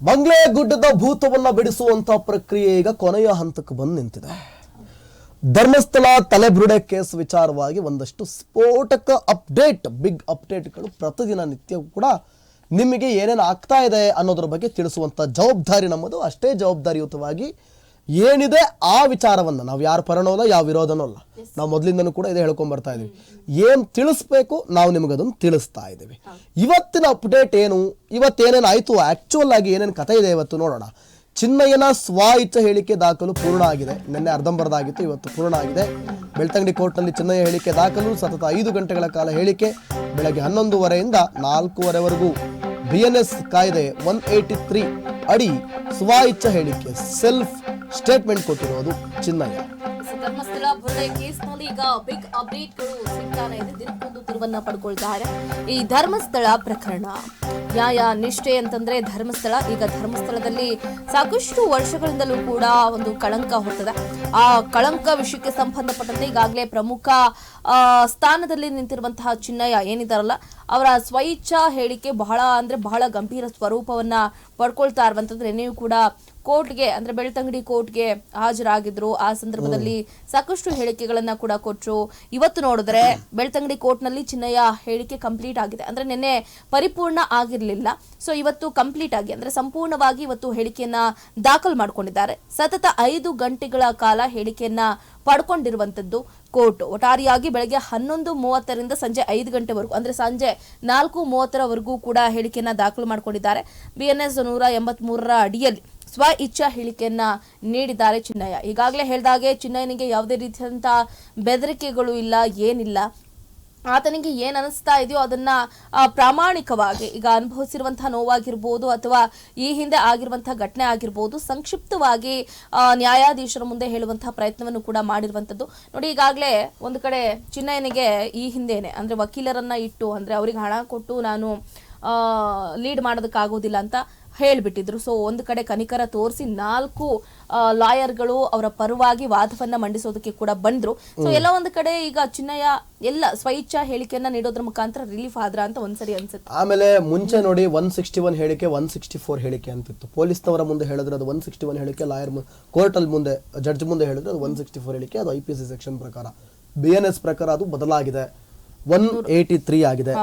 ಬಂಗ್ಲೆ ಗುಡ್ಡದ ಭೂತವನ್ನ ಬಿಡಿಸುವಂತ ಪ್ರಕ್ರಿಯೆ ಈಗ ಕೊನೆಯ ಹಂತಕ್ಕೆ ಬಂದು ನಿಂತಿದೆ. ಧರ್ಮಸ್ಥಳ ತಲೆಬ್ರುಡೆ ಕೇಸ್ ವಿಚಾರವಾಗಿ ಒಂದಷ್ಟು ಸ್ಫೋಟಕ ಅಪ್ಡೇಟ್, ಬಿಗ್ ಅಪ್ಡೇಟ್ಗಳು ಪ್ರತಿದಿನ ನಿತ್ಯ ಕೂಡ ನಿಮಗೆ ಏನೇನು ಆಗ್ತಾ ಇದೆ ಅನ್ನೋದ್ರ ಬಗ್ಗೆ ತಿಳಿಸುವಂತ ಜವಾಬ್ದಾರಿ ನಮ್ಮದು. ಅಷ್ಟೇ ಜವಾಬ್ದಾರಿಯುತವಾಗಿ ಏನಿದೆ ಆ ವಿಚಾರವನ್ನು, ನಾವು ಯಾರ ಪರನೋ ಅಲ್ಲ, ಯಾವ ವಿರೋಧನೂ ಅಲ್ಲ, ನಾವು ಮೊದಲಿಂದನೂ ಕೂಡ ಇದೇ ಹೇಳ್ಕೊಂಡ್ ಬರ್ತಾ ಇದೀವಿ. ಏನು ತಿಳಿಸ್ಬೇಕು, ನಾವು ನಿಮ್ಗೆ ಅದನ್ನು ತಿಳಿಸ್ತಾ ಇದ್ದೀವಿ ಇವತ್ತಿನ ಅಪ್ಡೇಟ್ ಏನು, ಇವತ್ತೇನೇನು ಆಯಿತು ಆ್ಯಕ್ಚುಯಲ್ ಆಗಿ ಏನೇನು ಕಥೆ ಇದೆ ಇವತ್ತು ನೋಡೋಣ. ಚಿನ್ನಯ್ಯನ ಸ್ವ ಇಚ್ಛ ಹೇಳಿಕೆ ದಾಖಲು ಪೂರ್ಣ ಆಗಿದೆ. ನಿನ್ನೆ ಅರ್ಧಂಬರ್ದಾಗಿತ್ತು, ಇವತ್ತು ಪೂರ್ಣ ಆಗಿದೆ. ಬೆಳ್ತಂಗಡಿ ಕೋರ್ಟ್ನಲ್ಲಿ ಚಿನ್ನಯ್ಯ ಹೇಳಿಕೆ ದಾಖಲು, ಸತತ ಐದು ಗಂಟೆಗಳ ಕಾಲ ಹೇಳಿಕೆ. ಬೆಳಗ್ಗೆ ಹನ್ನೊಂದುವರೆಯಿಂದ ನಾಲ್ಕೂವರೆವರೆಗೂ ಬಿ ಎನ್ ಎಸ್ ಕಾಯ್ದೆ ಒನ್ ಏಯ್ಟಿ ತ್ರೀ ಅಡಿ ಸ್ವ ಇಚ್ಛ ಹೇಳಿಕೆ ಸೆಲ್ಫ್ ಸ್ಟೇಟ್ಮೆಂಟ್ ಕೊಟ್ಟಿರೋದು ಚಿನ್ನಯ್ಯ. ಬುರ್ಡೆ ಈ ಧರ್ಮಸ್ಥಳ ಪ್ರಕರಣ. ನ್ಯಾಯ, ನಿಷ್ಠೆ ಅಂತಂದ್ರೆ ಧರ್ಮಸ್ಥಳ. ಈಗ ಧರ್ಮಸ್ಥಳದಲ್ಲಿ ಸಾಕಷ್ಟು ವರ್ಷಗಳಿಂದಲೂ ಕೂಡ ಒಂದು ಕಳಂಕ ಹೊತ್ತದೆ ಆ ಕಳಂಕ ವಿಷಯಕ್ಕೆ ಸಂಬಂಧಪಟ್ಟಂತೆ ಈಗಾಗಲೇ ಪ್ರಮುಖ ಸ್ಥಾನದಲ್ಲಿ ನಿಂತಿರುವಂತಹ ಚಿನ್ನಯ್ಯ ಏನಿದಾರಲ್ಲ ಅವರ ಸ್ವಇಚ್ಛಾ ಹೇಳಿಕೆ ಬಹಳ ಅಂದ್ರೆ ಬಹಳ ಗಂಭೀರ ಸ್ವರೂಪವನ್ನ ಪಡ್ಕೊಳ್ತಾ ಇರುವಂತಂದ್ರೆ ನೀವು ಕೂಡ ಕೋರ್ಟ್ಗೆ, ಅಂದ್ರೆ ಬೆಳ್ತಂಗಡಿ ಕೋರ್ಟ್ಗೆ ಹಾಜರಾಗಿದ್ರು. ಆ ಸಂದರ್ಭದಲ್ಲಿ ಸಾಕಷ್ಟು ಹೇಳಿಕೆಗಳನ್ನ ಕೂಡ ಕೊಟ್ಟರು ಇವತ್ತು ನೋಡಿದ್ರೆ ಬೆಳ್ತಂಗಡಿ ಕೋರ್ಟ್ನಲ್ಲಿ ಚಿನ್ನಯ್ಯ ಹೇಳಿಕೆ ಕಂಪ್ಲೀಟ್ ಆಗಿದೆ. ಅಂದ್ರೆ ನಿನ್ನೆ ಪರಿಪೂರ್ಣ ಆಗಿರಲಿಲ್ಲ. ಸೊ ಇವತ್ತು ಕಂಪ್ಲೀಟ್ ಆಗಿ, ಅಂದ್ರೆ ಸಂಪೂರ್ಣವಾಗಿ ಇವತ್ತು ಹೇಳಿಕೆಯನ್ನ ದಾಖಲು ಮಾಡ್ಕೊಂಡಿದ್ದಾರೆ. ಸತತ ಐದು ಗಂಟೆಗಳ ಕಾಲ ಹೇಳಿಕೆಯನ್ನ ಪಡ್ಕೊಂಡಿರುವಂತದ್ದು ಕೋರ್ಟ್. ಒಟ್ಟಾರೆಯಾಗಿ ಬೆಳಗ್ಗೆ ಹನ್ನೊಂದು ಮೂವತ್ತರಿಂದ ಸಂಜೆ ಐದು ಗಂಟೆವರೆಗೂ, ಅಂದ್ರೆ ಸಂಜೆ ನಾಲ್ಕು ಮೂವತ್ತರವರೆಗೂ ಕೂಡ ಹೇಳಿಕೆಯನ್ನ ದಾಖಲು ಮಾಡಿಕೊಂಡಿದ್ದಾರೆ. ಎಸ್ ನೂರ ಎಂಬತ್ಮೂರರ ಅಡಿಯಲ್ಲಿ ಸ್ವ ಇಚ್ಛಾ ಹೇಳಿಕೆಯನ್ನ ನೀಡಿದ್ದಾರೆ ಚಿನ್ನಯ್ಯ. ಈಗಾಗಲೇ ಹೇಳಿದಾಗೆ ಚಿನ್ನಯ್ಯನಿಗೆ ಯಾವುದೇ ರೀತಿಯಾದಂತಹ ಬೆದರಿಕೆಗಳು ಇಲ್ಲ, ಏನಿಲ್ಲ. ಆತನಿಗೆ ಏನ್ ಅನಿಸ್ತಾ ಇದೆಯೋ ಅದನ್ನ ಪ್ರಾಮಾಣಿಕವಾಗಿ ಈಗ ಅನುಭವಿಸಿರುವಂತಹ ನೋವಾಗಿರ್ಬೋದು ಅಥವಾ ಈ ಹಿಂದೆ ಆಗಿರುವಂತಹ ಘಟನೆ ಆಗಿರ್ಬೋದು, ಸಂಕ್ಷಿಪ್ತವಾಗಿ ನ್ಯಾಯಾಧೀಶರ ಮುಂದೆ ಹೇಳುವಂತಹ ಪ್ರಯತ್ನವನ್ನು ಕೂಡ ಮಾಡಿರುವಂತದ್ದು ನೋಡಿ, ಈಗಾಗಲೇ ಒಂದು ಕಡೆ ಚಿನ್ನಯ್ಯನಿಗೆ ಈ ಹಿಂದೆನೆ, ಅಂದ್ರೆ ವಕೀಲರನ್ನ ಇಟ್ಟು, ಅಂದ್ರೆ ಅವರಿಗೆ ಹಣ ಕೊಟ್ಟು ನಾನು ಲೀಡ್ ಮಾಡೋದಕ್ಕಾಗೋದಿಲ್ಲ ಅಂತ ಹೇಳ್ಬಿಟ್ಟಿದ್ರು. ಸೊ ಒಂದು ಕಡೆ ಕನಿಕರ ತೋರಿಸಿ ನಾಲ್ಕು ಲಾಯರ್ಗಳು ಅವರ ಪರವಾಗಿ ವಾದವನ್ನ ಮಂಡಿಸೋದಕ್ಕೆ ಕೂಡ ಬಂದ್ರು. ಸೊ ಎಲ್ಲ ಒಂದು ಕಡೆ ಈಗ ಚಿನ್ನಯ್ಯ ಎಲ್ಲ ಸ್ವಇಚ್ಛಾ ಹೇಳಿಕೆಯನ್ನ ನೀಡೋದ್ರ ಮುಖಾಂತರ ರಿಲೀಫ್ ಆದ್ರ ಅಂತ ಒಂದ್ಸರಿ ಅನ್ಸುತ್ತೆ. ಆಮೇಲೆ ಮುಂಚೆ ನೋಡಿ ಒನ್ ಸಿಕ್ಸ್ಟಿ ಒನ್ ಹೇಳಿಕೆ ಒನ್ ಸಿಕ್ಸ್ಟಿ ಫೋರ್ ಹೇಳಿಕೆ ಅಂತಿತ್ತು. ಪೊಲೀಸ್ನವರ ಮುಂದೆ ಹೇಳಿದ್ರೆ ಅದು ಒನ್ ಸಿಕ್ಸ್ಟಿ ಒನ್ ಹೇಳಿಕೆ ಲಾಯರ್ ಕೋರ್ಟ್ ಅಲ್ಲಿ ಮುಂದೆ ಜಡ್ಜ್ ಮುಂದೆ ಹೇಳಿದ್ರೆ ಅದು ಒನ್ ಸಿಕ್ಸ್ಟಿ ಫೋರ್ ಹೇಳಿಕೆ ಅದು ಐ ಪಿ ಸಿ ಸೆಕ್ಷನ್ ಪ್ರಕಾರ. ಬಿ ಎನ್ ಎಸ್ ಪ್ರಕಾರ ಅದು ಬದಲಾಗಿದೆ. ಒನ್ ಏಯ್ಟಿ ತ್ರೀ ಆಗಿದೆ.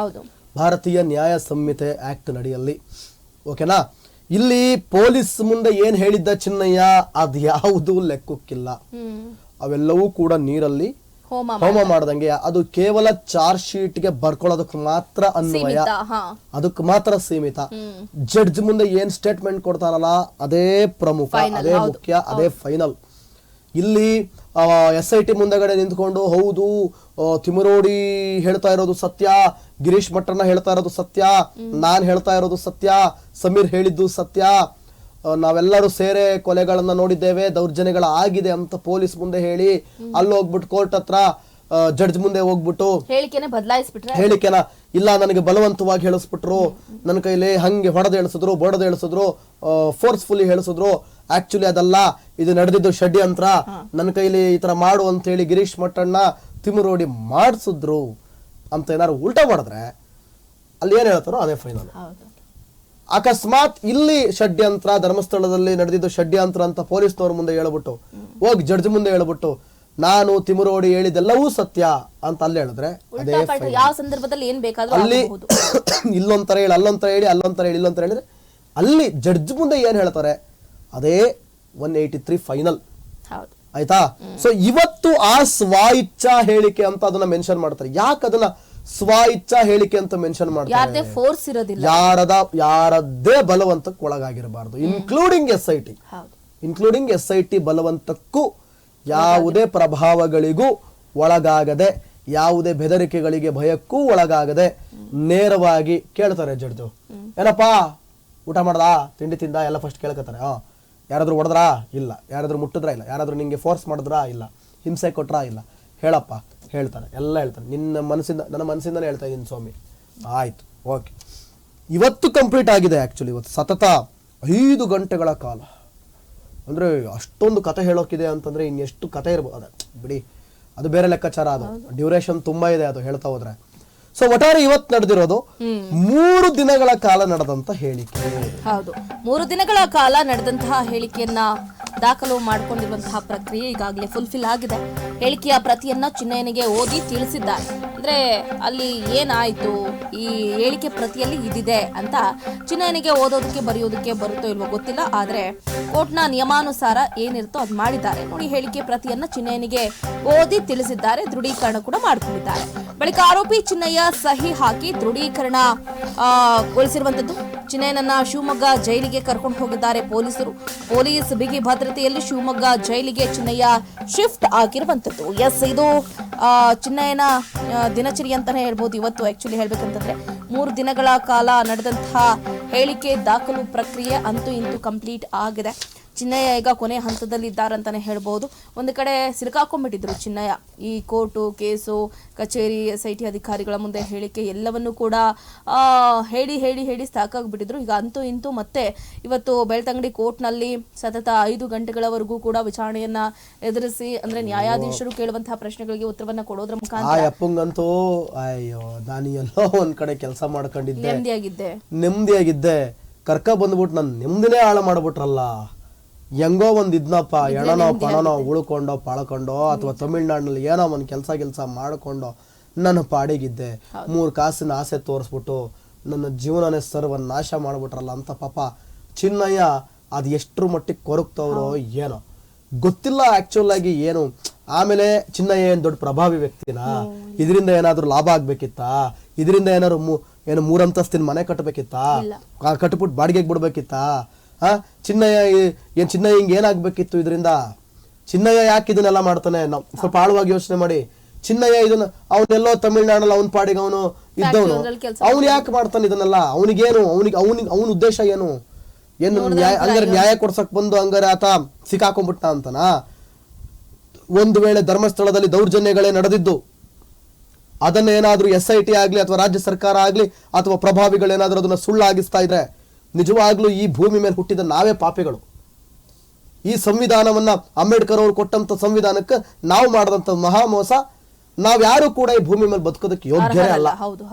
ಭಾರತೀಯ ನ್ಯಾಯ ಸಂಹಿತೆ ಆಕ್ಟ್ ನಡಿಯಲ್ಲಿ. ಓಕೆನಾ ಇಲ್ಲಿ ಪೊಲೀಸ್ ಮುಂದೆ ಏನ್ ಹೇಳಿದ್ದ ಚಿನ್ನಯ್ಯ ಅದ್ ಯಾವುದು ಲೆಕ್ಕಕ್ಕಿಲ್ಲ. ಅವೆಲ್ಲವೂ ಕೂಡ ನೀರಲ್ಲಿ ಹೋಮ ಮಾಡ್ದಂಗೆ. ಅದು ಕೇವಲ ಚಾರ್ಜ್ ಶೀಟ್ಗೆ ಬರ್ಕೊಳ್ಳೋದಕ್ಕೆ ಮಾತ್ರ ಅನ್ವಯ. ಅದಕ್ಕೆ ಮಾತ್ರ ಸೀಮಿತ. ಜಡ್ಜ್ ಮುಂದೆ ಏನ್ ಸ್ಟೇಟ್ಮೆಂಟ್ ಕೊಡ್ತಾರಲ್ಲ ಅದೇ ಪ್ರಮುಖ ಅದೇ ಮುಖ್ಯ ಅದೇ ಫೈನಲ್ ಇಲ್ಲಿ ಎಸ್ ಐ ಟಿ ಮುಂದಗಡೆ ನಿಂತ್ಕೊಂಡು ಹೌದು ತಿಮರೋಡಿ ಹೇಳ್ತಾ ಇರೋದು ಸತ್ಯ ಗಿರೀಶ್ ಮಟ್ಟಣ್ಣ ಹೇಳ್ತಾ ಇರೋದು ಸತ್ಯ ನಾನ್ ಹೇಳ್ತಾ ಇರೋದು ಸತ್ಯ ಸಮೀರ್ ಹೇಳಿದ್ದು ಸತ್ಯ ನಾವೆಲ್ಲರೂ ಸೇರೆ ಕೊಲೆಗಳನ್ನ ನೋಡಿದ್ದೇವೆ ದೌರ್ಜನ್ಯಗಳ ಆಗಿದೆ ಅಂತ ಪೊಲೀಸ್ ಮುಂದೆ ಹೇಳಿ ಅಲ್ಲಿ ಹೋಗ್ಬಿಟ್ಟು ಕೋರ್ಟ್ ಹತ್ರ ಜಡ್ಜ್ ಮುಂದೆ ಹೋಗ್ಬಿಟ್ಟು ಹೇಳಿಕೆನೆ ಬದಲಾಯಿಸ್ಬಿಟ್ರೆ? ಹೇಳಿಕೆನ ಇಲ್ಲ ನನಗೆ ಬಲವಂತವಾಗಿ ಹೇಳಿಸ್ಬಿಟ್ರು ನನ್ನ ಕೈಲಿ ಹಂಗೆ ಹೊಡೆದು ಹೇಳಿಸಿದ್ರು ಬಡದು ಹೇಳಿಸಿದ್ರು ಫೋರ್ಸ್ಫುಲಿ ಹೇಳಿಸಿದ್ರು ಆಕ್ಚುಲಿ ಅದಲ್ಲ ಇದು ನಡೆದಿದ್ದು ಷಡ್ಯಂತ್ರ. ನನ್ನ ಕೈಲಿ ಈ ತರ ಮಾಡು ಅಂತ ಹೇಳಿ ಗಿರೀಶ್ ಮಟ್ಟಣ್ಣ ತಿಮುರೋಡಿ ಮಾಡಿಸಿದ್ರು ಅಂತ ಏನಾದ್ರು ಉಲ್ಟಾ ಮಾಡಿದ್ರೆ ಅಲ್ಲಿ ಏನ್ ಹೇಳ್ತಾರೋ ಅದೇ ಫೈನಲ್ ಅಕಸ್ಮಾತ್ ಇಲ್ಲಿ ಷಡ್ಯಂತ್ರ ಧರ್ಮಸ್ಥಳದಲ್ಲಿ ನಡೆದಿದ್ದು ಷಡ್ಯಂತ್ರ ಅಂತ ಪೊಲೀಸ್ನವ್ರ ಮುಂದೆ ಹೇಳ್ಬಿಟ್ಟು ಹೋಗಿ ಜಡ್ಜ್ ಮುಂದೆ ಹೇಳ್ಬಿಟ್ಟು ನಾನು ತಿಮುರೋಡಿ ಹೇಳಿದೆಲ್ಲವೂ ಸತ್ಯ ಅಂತ ಅಲ್ಲಿ ಹೇಳಿದ್ರೆ ಅದೇ ಯಾವ ಸಂದರ್ಭದಲ್ಲಿ ಏನ್ ಬೇಕಾದ್ರೂ ಅಲ್ಲಿ ಇಲ್ಲೊಂತರ ಇಲ್ಲೊಂಥರ ಹೇಳಿ ಅಲ್ಲೊಂಥರ ಹೇಳಿ ಅಲ್ಲೊಂಥರ ಹೇಳಿ ಇಲ್ಲೊಂಥರ ಹೇಳಿದ್ರೆ ಅಲ್ಲಿ ಜಡ್ಜ್ ಮುಂದೆ ಏನ್ ಹೇಳ್ತಾರೆ ಅದೇ ಒನ್ ಏಯ್ಟಿ ತ್ರೀ ಫೈನಲ್ ಹೌದು. ಆಯ್ತಾ? ಸೊ ಇವತ್ತು ಆ ಸ್ವ ಇಚ್ಛಾ ಹೇಳಿಕೆ ಅಂತ ಅದನ್ನ ಮೆನ್ಷನ್ ಮಾಡ್ತಾರೆ. ಯಾಕೆ ಅದನ್ನ ಸ್ವ ಇಚ್ಛಾ ಹೇಳಿಕೆ ಅಂತ ಮೆನ್ಷನ್ ಮಾಡ್ತಾರೆ? ಫೋರ್ಸ್ ಇರೋದಿಲ್ಲ. ಯಾರದ ಯಾರದ್ದೇ ಬಲವಂತಕ್ಕೆ ಒಳಗಾಗಿರಬಾರ್ದು. ಇನ್ಕ್ಲೂಡಿಂಗ್ ಎಸ್ ಐ ಟಿ ಹೌದು. ಇನ್ಕ್ಲೂಡಿಂಗ್ ಎಸ್ ಐ ಟಿ ಬಲವಂತಕ್ಕೂ ಯಾವುದೇ ಪ್ರಭಾವಗಳಿಗೂ ಒಳಗಾಗದೆ ಯಾವುದೇ ಬೆದರಿಕೆಗಳಿಗೆ ಭಯಕ್ಕೂ ಒಳಗಾಗದೆ ನೇರವಾಗಿ ಕೇಳ್ತಾರೆ ಜಡ್ದು ಏನಪ್ಪಾ? ಊಟ ಮಾಡ್ದಾ? ತಿಂಡಿ ತಿಂದ? ಎಲ್ಲ ಫಸ್ಟ್ ಕೇಳ್ಕೊತಾರೆ ಹಾ. ಯಾರಾದ್ರೂ ಹೊಡೆದ್ರಾ? ಇಲ್ಲ. ಯಾರಾದರೂ ಮುಟ್ಟಿದ್ರಾ? ಇಲ್ಲ. ಯಾರಾದರೂ ನಿಮಗೆ ಫೋರ್ಸ್ ಮಾಡಿದ್ರಾ? ಇಲ್ಲ. ಹಿಂಸೆ ಕೊಟ್ರಾ? ಇಲ್ಲ. ಹೇಳಪ್ಪ. ಹೇಳ್ತಾನೆ. ಎಲ್ಲ ಹೇಳ್ತಾನೆ. ನಿನ್ನ ಮನಸ್ಸಿಂದ ನನ್ನ ಮನಸ್ಸಿಂದನೇ ಹೇಳ್ತಾ ಇದ್ದೀನಿ ಸ್ವಾಮಿ. ಆಯಿತು. ಓಕೆ ಇವತ್ತು ಕಂಪ್ಲೀಟ್ ಆಗಿದೆ ಆ್ಯಕ್ಚುಲಿ ಇವತ್ತು ಸತತ ಐದು ಗಂಟೆಗಳ ಕಾಲ. ಅಂದರೆ ಅಷ್ಟೊಂದು ಕತೆ ಹೇಳೋಕ್ಕಿದೆ ಅಂತಂದರೆ ಇನ್ನೆಷ್ಟು ಕತೆ ಇರ್ಬೋದು ಅದು ಬಿಡಿ. ಅದು ಬೇರೆ ಲೆಕ್ಕಾಚಾರ ಅದು. ಡ್ಯೂರೇಷನ್ ತುಂಬ ಇದೆ ಅದು ಹೇಳ್ತಾ ಹೋದ್ರೆ. ಸೊ ಒಟ್ಟಾರೆ ಇವತ್ತು ನಡೆದಿರೋದು ಮೂರು ದಿನಗಳ ಕಾಲ ನಡೆದಂತ ಹೇಳಿಕೆ. ಹೌದು. ಮೂರು ದಿನಗಳ ಕಾಲ ನಡೆದಂತಹ ಹೇಳಿಕೆಯನ್ನ ದಾಖಲು ಮಾಡಿಕೊಂಡಿರುವಂತಹ ಪ್ರಕ್ರಿಯೆ ಈಗಾಗಲೇ ಫುಲ್ಫಿಲ್ ಆಗಿದೆ. ಹೇಳಿಕೆಯ ಪ್ರತಿಯನ್ನ ಚಿನ್ನಯ್ಯನಿಗೆ ಓದಿ ತಿಳಿಸಿದ್ದಾರೆ. ಅಂದ್ರೆ ಅಲ್ಲಿ ಏನಾಯ್ತು? ಈ ಹೇಳಿಕೆ ಪ್ರತಿಯಲ್ಲಿ ಇದಿದೆ ಅಂತ ಚಿನ್ನಯ್ಯನಿಗೆ ಓದೋದಕ್ಕೆ ಬರೆಯೋದಕ್ಕೆ ಬರುತ್ತೋ ಇಲ್ವೋ ಗೊತ್ತಿಲ್ಲ. ಆದ್ರೆ ಕೋರ್ಟ್ನ ನಿಯಮಾನುಸಾರ ಏನಿರುತ್ತೋ ಅದು ಮಾಡಿದ್ದಾರೆ. ನೋಡಿ, ಹೇಳಿಕೆ ಪ್ರತಿಯನ್ನ ಚಿನ್ನಯ್ಯನಿಗೆ ಓದಿ ತಿಳಿಸಿದ್ದಾರೆ. ದೃಢೀಕರಣ ಕೂಡ ಮಾಡಿಕೊಂಡಿದ್ದಾರೆ. ಬಳಿಕ ಆರೋಪಿ ಚಿನ್ನಯ್ಯ ಸಹಿ ಹಾಕಿ ದೃಢೀಕರಣ ಗೊಳಿಸಿರುವಂತದ್ದು? ಚಿನ್ನಯ್ಯನನ್ನ ಶಿವಮೊಗ್ಗ ಜೈಲಿಗೆ ಕರ್ಕೊಂಡು ಹೋಗಿದ್ದಾರೆ ಪೊಲೀಸರು. ಪೊಲೀಸ್ ಬಿಗಿ ಭದ್ರತೆಯಲ್ಲಿ ಶಿವಮೊಗ್ಗ ಜೈಲಿಗೆ ಚಿನ್ನಯ್ಯ ಶಿಫ್ಟ್ ಆಗಿರುವಂತದ್ದು. ಎಸ್ ಇದು ಚಿನ್ನಯ್ಯನ ದಿನಚರಿ ಅಂತಾನೆ ಹೇಳ್ಬೋದು. ಇವತ್ತು ಆಕ್ಚುಲಿ ಹೇಳ್ಬೇಕಂತಂದ್ರೆ ಮೂರು ದಿನಗಳ ಕಾಲ ನಡೆದಂತಹ ಹೇಳಿಕೆ ದಾಖಲು ಪ್ರಕ್ರಿಯೆ ಅಂತೂ ಇಂತೂ ಕಂಪ್ಲೀಟ್ ಆಗಿದೆ. ಚಿನ್ನಯ್ಯ ಈಗ ಕೊನೆ ಹಂತದಲ್ಲಿ ಹಂತದಲ್ಲಿದ್ದಾರಂತಾನೆ ಹೇಳ್ಬೋದು. ಒಂದು ಕಡೆ ಸಿಲುಕಾಕೊಂಡ್ಬಿಟ್ಟಿದ್ರು ಚಿನ್ನಯ್ಯ. ಈ ಕೋರ್ಟು ಕೇಸು ಕಚೇರಿ ಎಸ್ ಐ ಟಿ ಅಧಿಕಾರಿಗಳ ಮುಂದೆ ಹೇಳಿಕೆ ಎಲ್ಲವನ್ನೂ ಕೂಡ ಆ, ಹೇಳಿ ಹೇಳಿ ಹೇಳಿ ಸಾಕಾಗ್ಬಿಟ್ಟಿದ್ರು ಈಗ ಅಂತೂ ಇಂತೂ ಮತ್ತೆ ಇವತ್ತು ಬೆಳ್ತಂಗಡಿ ಕೋರ್ಟ್ನಲ್ಲಿ ಸತತ ಐದು ಗಂಟೆಗಳವರೆಗೂ ಕೂಡ ವಿಚಾರಣೆಯನ್ನ ಎದುರಿಸಿ ಅಂದ್ರೆ ನ್ಯಾಯಾಧೀಶರು ಕೇಳುವಂತಹ ಪ್ರಶ್ನೆಗಳಿಗೆ ಉತ್ತರವನ್ನ ಕೊಡೋದ್ರ ಮುಖಾಂತರ ಅಪ್ಪಂಗಂತೂ ಅಯ್ಯೋ ನಾನು ಎಲ್ಲೋ ಒಂದ್ ಕಡೆ ಕೆಲಸ ಮಾಡ್ಕೊಂಡಿದ್ದೆ. ನೆಮ್ಮದಿಯಾಗಿದ್ದೆ. ನೆಮ್ಮದಿಯಾಗಿದ್ದೆ. ಕರ್ಕ ಬಂದ್ಬಿಟ್ಟು ನನ್ ನೆಮ್ಮದಿನೇ ಹಾಳು ಮಾಡ್ಬಿಟ್ರಲ್ಲ. ಹೆಂಗೋ ಒಂದ್ ಇದ್ನಪ್ಪ ಎಣನೋ ಪಣನೋ ಉಳ್ಕೊಂಡೋ ಪಾಳ್ಕೊಂಡೋ ಅಥವಾ ತಮಿಳ್ನಾಡಿನಲ್ಲಿ ಏನೋ ಒಂದ್ ಕೆಲ್ಸ ಕೆಲಸ ಮಾಡ್ಕೊಂಡೋ ನನ್ನ ಪಾಡಿಗಿದ್ದೆ. ಮೂರು ಕಾಸಿನ ಆಸೆ ತೋರಿಸ್ಬಿಟ್ಟು ನನ್ನ ಜೀವನನೇ ಸರ್ವನ್ನ ನಾಶ ಮಾಡ್ಬಿಟ್ರಲ್ಲ ಅಂತ ಪಾಪ ಚಿನ್ನಯ್ಯ ಅದು ಎಷ್ಟ್ರ ಮಟ್ಟಿಗೆ ಕೊರಕ್ತವ್ರೋ ಏನೋ. ಗೊತ್ತಿಲ್ಲ ಆಕ್ಚುಲ್ ಆಗಿ ಏನು. ಆಮೇಲೆ ಚಿನ್ನಯ್ಯ ಏನು ದೊಡ್ಡ ಪ್ರಭಾವಿ ವ್ಯಕ್ತಿನಾ? ಇದರಿಂದ ಏನಾದರೂ ಲಾಭ ಆಗ್ಬೇಕಿತ್ತಾ? ಇದರಿಂದ ಏನಾದ್ರು ಏನು ಮೂರಂತಸ್ತಿನ ಮನೆ ಕಟ್ಟಬೇಕಿತ್ತಾ ಕಟ್ಬಿಟ್ಟು ಬಾಡಿಗೆಗೆ ಬಿಡ್ಬೇಕಿತ್ತಾ? ಹಾ ಚಿನ್ನಯ್ಯ ಏನು ಚಿನ್ನಯ್ಯ ಹಿಂಗೆ ಏನಾಗಬೇಕಿತ್ತು ಇದರಿಂದ? ಚಿನ್ನಯ್ಯ ಯಾಕೆ ಇದನ್ನೆಲ್ಲ ಮಾಡ್ತಾನೆ? ನಾವು ಸ್ವಲ್ಪ ಆಳವಾಗಿ ಯೋಚನೆ ಮಾಡಿ. ಚಿನ್ನಯ್ಯ ಇದನ್ನ ಅವನೆಲ್ಲೋ ತಮಿಳ್ನಾಡಲ್ಲಿ ಅವನ ಪಾಡಿಗೆ ಅವನು ಇದ್ದವನು. ಅವ್ನು ಯಾಕೆ ಮಾಡ್ತಾನೆ ಇದನ್ನೆಲ್ಲ? ಅವನಿಗೇನು? ಅವನಿಗೆ ಅವನಿಗೆ ಅವನ ಉದ್ದೇಶ ಏನು? ಏನು ನ್ಯಾಯ ಹಂಗಾರೆ ನ್ಯಾಯ ಕೊಡ್ಸಕ್ ಬಂದು ಹಂಗಾರೆ ಆತ ಸಿಕ್ಕಾಕೊಂಡ್ಬಿಟ್ಟ ಅಂತನಾ? ಒಂದು ವೇಳೆ ಧರ್ಮಸ್ಥಳದಲ್ಲಿ ದೌರ್ಜನ್ಯಗಳೇ ನಡೆದಿದ್ದು ಅದನ್ನ ಏನಾದ್ರೂ ಎಸ್ ಐ ಟಿ ಆಗ್ಲಿ ಅಥವಾ ರಾಜ್ಯ ಸರ್ಕಾರ ಆಗ್ಲಿ ಅಥವಾ ಪ್ರಭಾವಿಗಳೇನಾದ್ರೂ ಅದನ್ನ ಸುಳ್ಳಾಗಿಸ್ತಾ ಇದ್ರೆ ನಿಜವಾಗ್ಲೂ ಈ ಭೂಮಿ ಮೇಲೆ ಹುಟ್ಟಿದ ನಾವೇ ಪಾಪಿಗಳು. ಈ ಸಂವಿಧಾನವನ್ನ ಅಂಬೇಡ್ಕರ್ ಅವರು ಕೊಟ್ಟಂತ ಸಂವಿಧಾನಕ್ಕೆ ನಾವು ಮಾಡದಂತ ಮಹಾ ಮೋಸ ನಾವ್ ಯಾರು ಕೂಡ ಈ ಭೂಮಿ ಮೇಲೆ ಬದುಕೋದಕ್ಕೆ ಯೋಗ್ಯರೇ ಅಲ್ಲ. ಹೌದು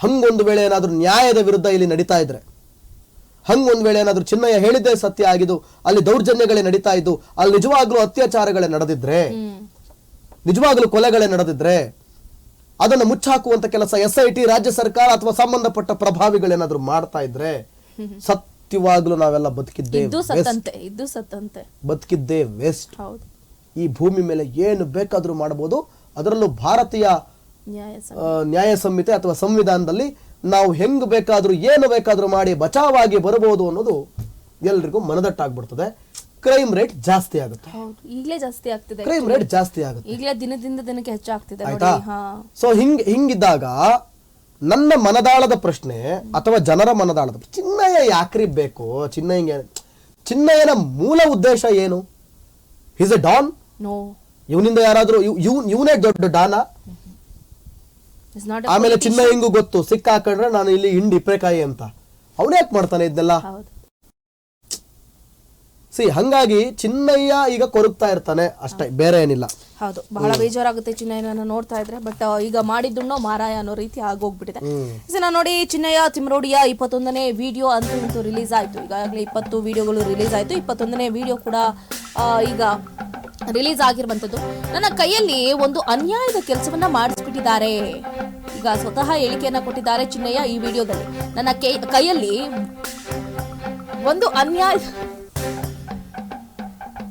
ಹಂಗೊಂದು ವೇಳೆ ಏನಾದ್ರೂ ನ್ಯಾಯದ ವಿರುದ್ಧ ಇಲ್ಲಿ ನಡೀತಾ ಇದ್ರೆ ಹಂಗೊಂದು ವೇಳೆ ಏನಾದ್ರೂ ಚಿನ್ನಯ್ಯ ಹೇಳಿದ್ದೇ ಸತ್ಯ ಆಗಿದ್ದು ಅಲ್ಲಿ ದೌರ್ಜನ್ಯಗಳೇ ನಡೀತಾ ಇದ್ದು ಅಲ್ಲಿ ನಿಜವಾಗ್ಲೂ ಅತ್ಯಾಚಾರಗಳೇ ನಡೆದಿದ್ರೆ ನಿಜವಾಗ್ಲೂ ಕೊಲೆಗಳೇ ನಡೆದಿದ್ರೆ ಅದನ್ನು ಮುಚ್ಚಾಕುವಂತ ಕೆಲಸ ಎಸ್ ಐ ಟಿ ರಾಜ್ಯ ಸರ್ಕಾರ ಅಥವಾ ಸಂಬಂಧಪಟ್ಟ ಪ್ರಭಾವಿಗಳೇನಾದ್ರೂ ಮಾಡ್ತಾ ಇದ್ರೆ ಸತ್ಯವಾಗ್ಲೂ ನಾವೆಲ್ಲ ಬದುಕಿದ್ದೇ ಬದುಕಿದ್ದೇ ವೇಸ್ಟ್ ಈ ಭೂಮಿ ಮೇಲೆ ಏನು ಬೇಕಾದ್ರೂ ಮಾಡಬಹುದು ಅದರಲ್ಲೂ ಭಾರತೀಯ ನ್ಯಾಯ ಸಂಹಿತೆ. ಅಥವಾ ಸಂವಿಧಾನದಲ್ಲಿ ನಾವು ಹೆಂಗ್ ಬೇಕಾದ್ರೂ ಏನು ಬೇಕಾದ್ರೂ ಮಾಡಿ ಬಚಾವಾಗಿ ಬರಬಹುದು ಅನ್ನೋದು ಎಲ್ರಿಗೂ ಮನದಟ್ಟಾಗ್ಬಿಡ್ತದೆ. ಕ್ರೈಮ್ ರೇಟ್ ಜಾಸ್ತಿ ಆಗುತ್ತೆ. ಹೌದು ಈಗಲೇ ಜಾಸ್ತಿ ಆಗ್ತಿದೆ ಕ್ರೈಮ್ ರೇಟ್ ಜಾಸ್ತಿ ಆಗುತ್ತೆ. ಈಗಲೇ ದಿನದಿಂದ ದಿನಕ್ಕೆ ಹೆಚ್ಚಾಗ್ತಿದೆ ಆಯ್ತಾ? ನೋಡಿ ಹಾ. ಸೊ ಹಿಂಗ್ ಹಿಂಗಿದ್ದಾಗ ನನ್ನ ಮನದಾಳದ ಪ್ರಶ್ನೆ ಅಥವಾ ಜನರ ಮನದಾಳದ ಪ್ರಶ್ನೆ, ಚಿನ್ನಯ್ಯ ಯಾಕ್ರಿ ಬೇಕು? ಚಿನ್ನಯ್ಯಗೆ ಚಿನ್ನಯ್ಯನ ಮೂಲ ಉದ್ದೇಶ ಏನು? ಇಸ್ ಎ ಡಾನ್ ನೋ ಇವನಿಂದ ಯಾರಾದ್ರೂ ಇವ್ ಇವನೇ ದೊಡ್ಡ ಡಾನ ಆಮೇಲೆ ಚಿನ್ನ ಚಿನ್ನಯ್ಯಂಗೂ ಗೊತ್ತು ಸಿಕ್ಕಾಕೊಂಡ್ರೆ ನಾನು ಇಲ್ಲಿ ಹಿಂಡಿ ಇಪ್ರೆಕಾಯಿ ಅಂತ. ಅವನೇ ಯಾಕೆ ಮಾಡ್ತಾನೆ ಇದನ್ನೆಲ್ಲ ಹೌದು. ಸಿ ಹಂಗಾಗಿ ಚಿನ್ನಯ್ಯ ಈಗ ಕೊರಗ್ತಾ ಇರ್ತಾನೆ ಅಷ್ಟೇ ಬೇರೆ ಏನಿಲ್ಲ. ಹೌದು ಬಹಳ ಬೇಜಾರಾಗುತ್ತೆ ಚಿನ್ನಯ್ಯನ ನೋಡ್ತಾ ಇದ್ರೆ ಬಟ್ ಈಗ ಮಾಡಿದ್ದುಣ್ಣೋ ಮಾರಾಯ ಅನ್ನೋ ರೀತಿ ಆಗೋಗ್ಬಿಟ್ಟಿದೆ. ಇದನ್ನ ನೋಡಿ ಚಿನ್ನಯ್ಯ ತಿಮ್ರೋಡಿಯ ಇಪ್ಪತ್ತೊಂದನೇ ವಿಡಿಯೋ ಅಂತೂ ಇಂತೂ ರಿಲೀಸ್ ಆಯ್ತು. ಈಗಾಗಲೇ ಇಪ್ಪತ್ತು ವಿಡಿಯೋಗಳು ರಿಲೀಸ್ ಆಯ್ತು. ಇಪ್ಪತ್ತೊಂದನೇ ವಿಡಿಯೋ ಕೂಡ ಈಗ ರಿಲೀಸ್ ಆಗಿರುವಂತದ್ದು. ನನ್ನ ಕೈಯಲ್ಲಿ ಒಂದು ಅನ್ಯಾಯದ ಕೆಲಸವನ್ನ ಮಾಡಿಸ್ಬಿಟ್ಟಿದ್ದಾರೆ. ಈಗ ಸ್ವತಃ ಹೇಳಿಕೆಯನ್ನ ಕೊಟ್ಟಿದ್ದಾರೆ ಚಿನ್ನಯ್ಯ ಈ ವಿಡಿಯೋದಲ್ಲಿ ನನ್ನ ಕೈ ಕೈಯಲ್ಲಿ ಒಂದು ಅನ್ಯಾಯ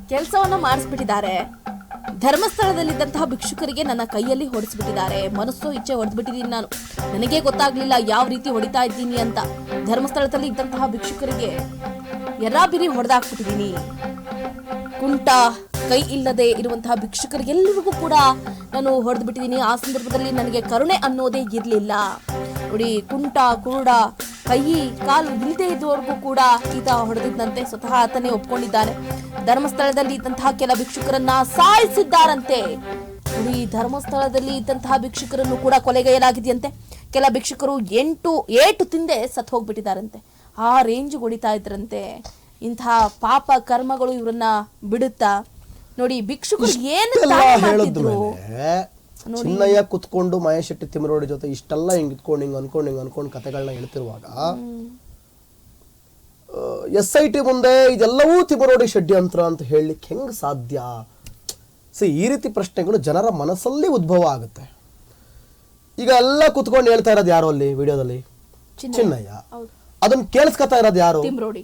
ಕೆಲಸವನ್ನ ಮಾಡಿಸ್ಬಿಟ್ಟಿದ್ದಾರೆ. ಧರ್ಮಸ್ಥಳದಲ್ಲಿದ್ದಂತಹ ಭಿಕ್ಷುಕರಿಗೆ ನನ್ನ ಕೈಯಲ್ಲಿ ಹೊಡೆಸ್ಬಿಟ್ಟಿದ್ದಾರೆ. ಮನಸ್ಸು ಇಚ್ಛೆ ಹೊಡೆದ್ಬಿಟ್ಟಿದ್ದೀನಿ ನಾನು. ನನಗೆ ಗೊತ್ತಾಗ್ಲಿಲ್ಲ ಯಾವ ರೀತಿ ಹೊಡಿತಾ ಇದ್ದೀನಿ ಅಂತ. ಧರ್ಮಸ್ಥಳದಲ್ಲಿ ಇದ್ದಂತಹ ಭಿಕ್ಷುಕರಿಗೆ ಎರಾಬಿರಿ ಹೊಡೆದಾಕ್ಬಿಟ್ಟಿದ್ದೀನಿ. ಕುಂಟ, ಕೈ ಇಲ್ಲದೆ ಇರುವಂತಹ ಭಿಕ್ಷುಕರಿಗೆಲ್ಲರಿಗೂ ಕೂಡ ನಾನು ಹೊಡೆದು ಬಿಟ್ಟಿದ್ದೀನಿ ಆ ಸಂದರ್ಭದಲ್ಲಿ ನನಗೆ ಕರುಣೆ ಅನ್ನೋದೇ ಇರಲಿಲ್ಲ. ನೋಡಿ, ಕುಂಟ, ಕುರುಡ ಕೈ ಕಾಲು ಇಲ್ಲದೆ ಇದ್ದವರೆಗೂ ಕೂಡ ಈತ ಹೊಡೆದಿದ್ದಂತೆ ಸ್ವತಃ ಆತನೇ ಒಪ್ಕೊಂಡಿದ್ದಾನೆ. ಧರ್ಮಸ್ಥಳದಲ್ಲಿ ಇದ್ದಂತಹ ಕೆಲ ಭಿಕ್ಷುಕರನ್ನ ಸಾಯಿಸಿದ್ದಾರಂತೆ. ಈ ಧರ್ಮಸ್ಥಳದಲ್ಲಿ ಇದ್ದಂತಹ ಭಿಕ್ಷುಕರನ್ನು ಕೂಡ ಕೊಲೆಗೈಯಲಾಗಿದೆಯಂತೆ. ಕೆಲ ಭಿಕ್ಷುಕರು ಎಂಟು ಏಟು ತಿಂದೆ ಸತ್ ಹೋಗ್ಬಿಟ್ಟಿದ್ದಾರಂತೆ. ಆ ರೇಂಜ್ ಹೊಡಿತಾ ಇದ್ರಂತೆ. ಇಂತಹ ಪಾಪ ಕರ್ಮಗಳು ಇವರನ್ನ ಬಿಡುತ್ತಾ? ನೋಡಿ ಭಿಕ್ಷುಕರು ಏನು ಹೇಳಿದ್ರು ಚಿನ್ನಯ್ಯ ಕುತ್ಕೊಂಡು ಮಹೇಶ್ ಶೆಟ್ಟಿ ತಿಮ್ಮರೋಡಿ ಜೊತೆ ಇಷ್ಟೆಲ್ಲ ಹಿಂಗ್ ಇಟ್ಕೊಂಡು ಹಿಂಗ್ ಅನ್ಕೊಂಡು ಹಿಂಗ್ ಅನ್ಕೊಂಡು ಕತೆಗಳನ್ನ ಹೇಳ್ತಿರುವಾಗ ಎಸ್ ಐ ಟಿ ಮುಂದೆ ಇದೆಲ್ಲವೂ ತಿಮ್ಮರೋಡಿ ಷಡ್ಯಂತ್ರ ಅಂತ ಹೇಳಲಿಕ್ಕೆ ಹೆಂಗ್ ಸಾಧ್ಯ? ಸಿ ಈ ರೀತಿ ಪ್ರಶ್ನೆಗಳು ಜನರ ಮನಸ್ಸಲ್ಲಿ ಉದ್ಭವ ಆಗುತ್ತೆ. ಈಗ ಎಲ್ಲ ಕುತ್ಕೊಂಡು ಹೇಳ್ತಾ ಇರೋದು ಯಾರು ಅಲ್ಲಿ ವಿಡಿಯೋದಲ್ಲಿ? ಚಿನ್ನಯ್ಯ. ಅದನ್ನ ಕೇಳಿಸ್ಕೊತಾ ಇರೋದು ಯಾರು? ತಿಮರೋಡಿ.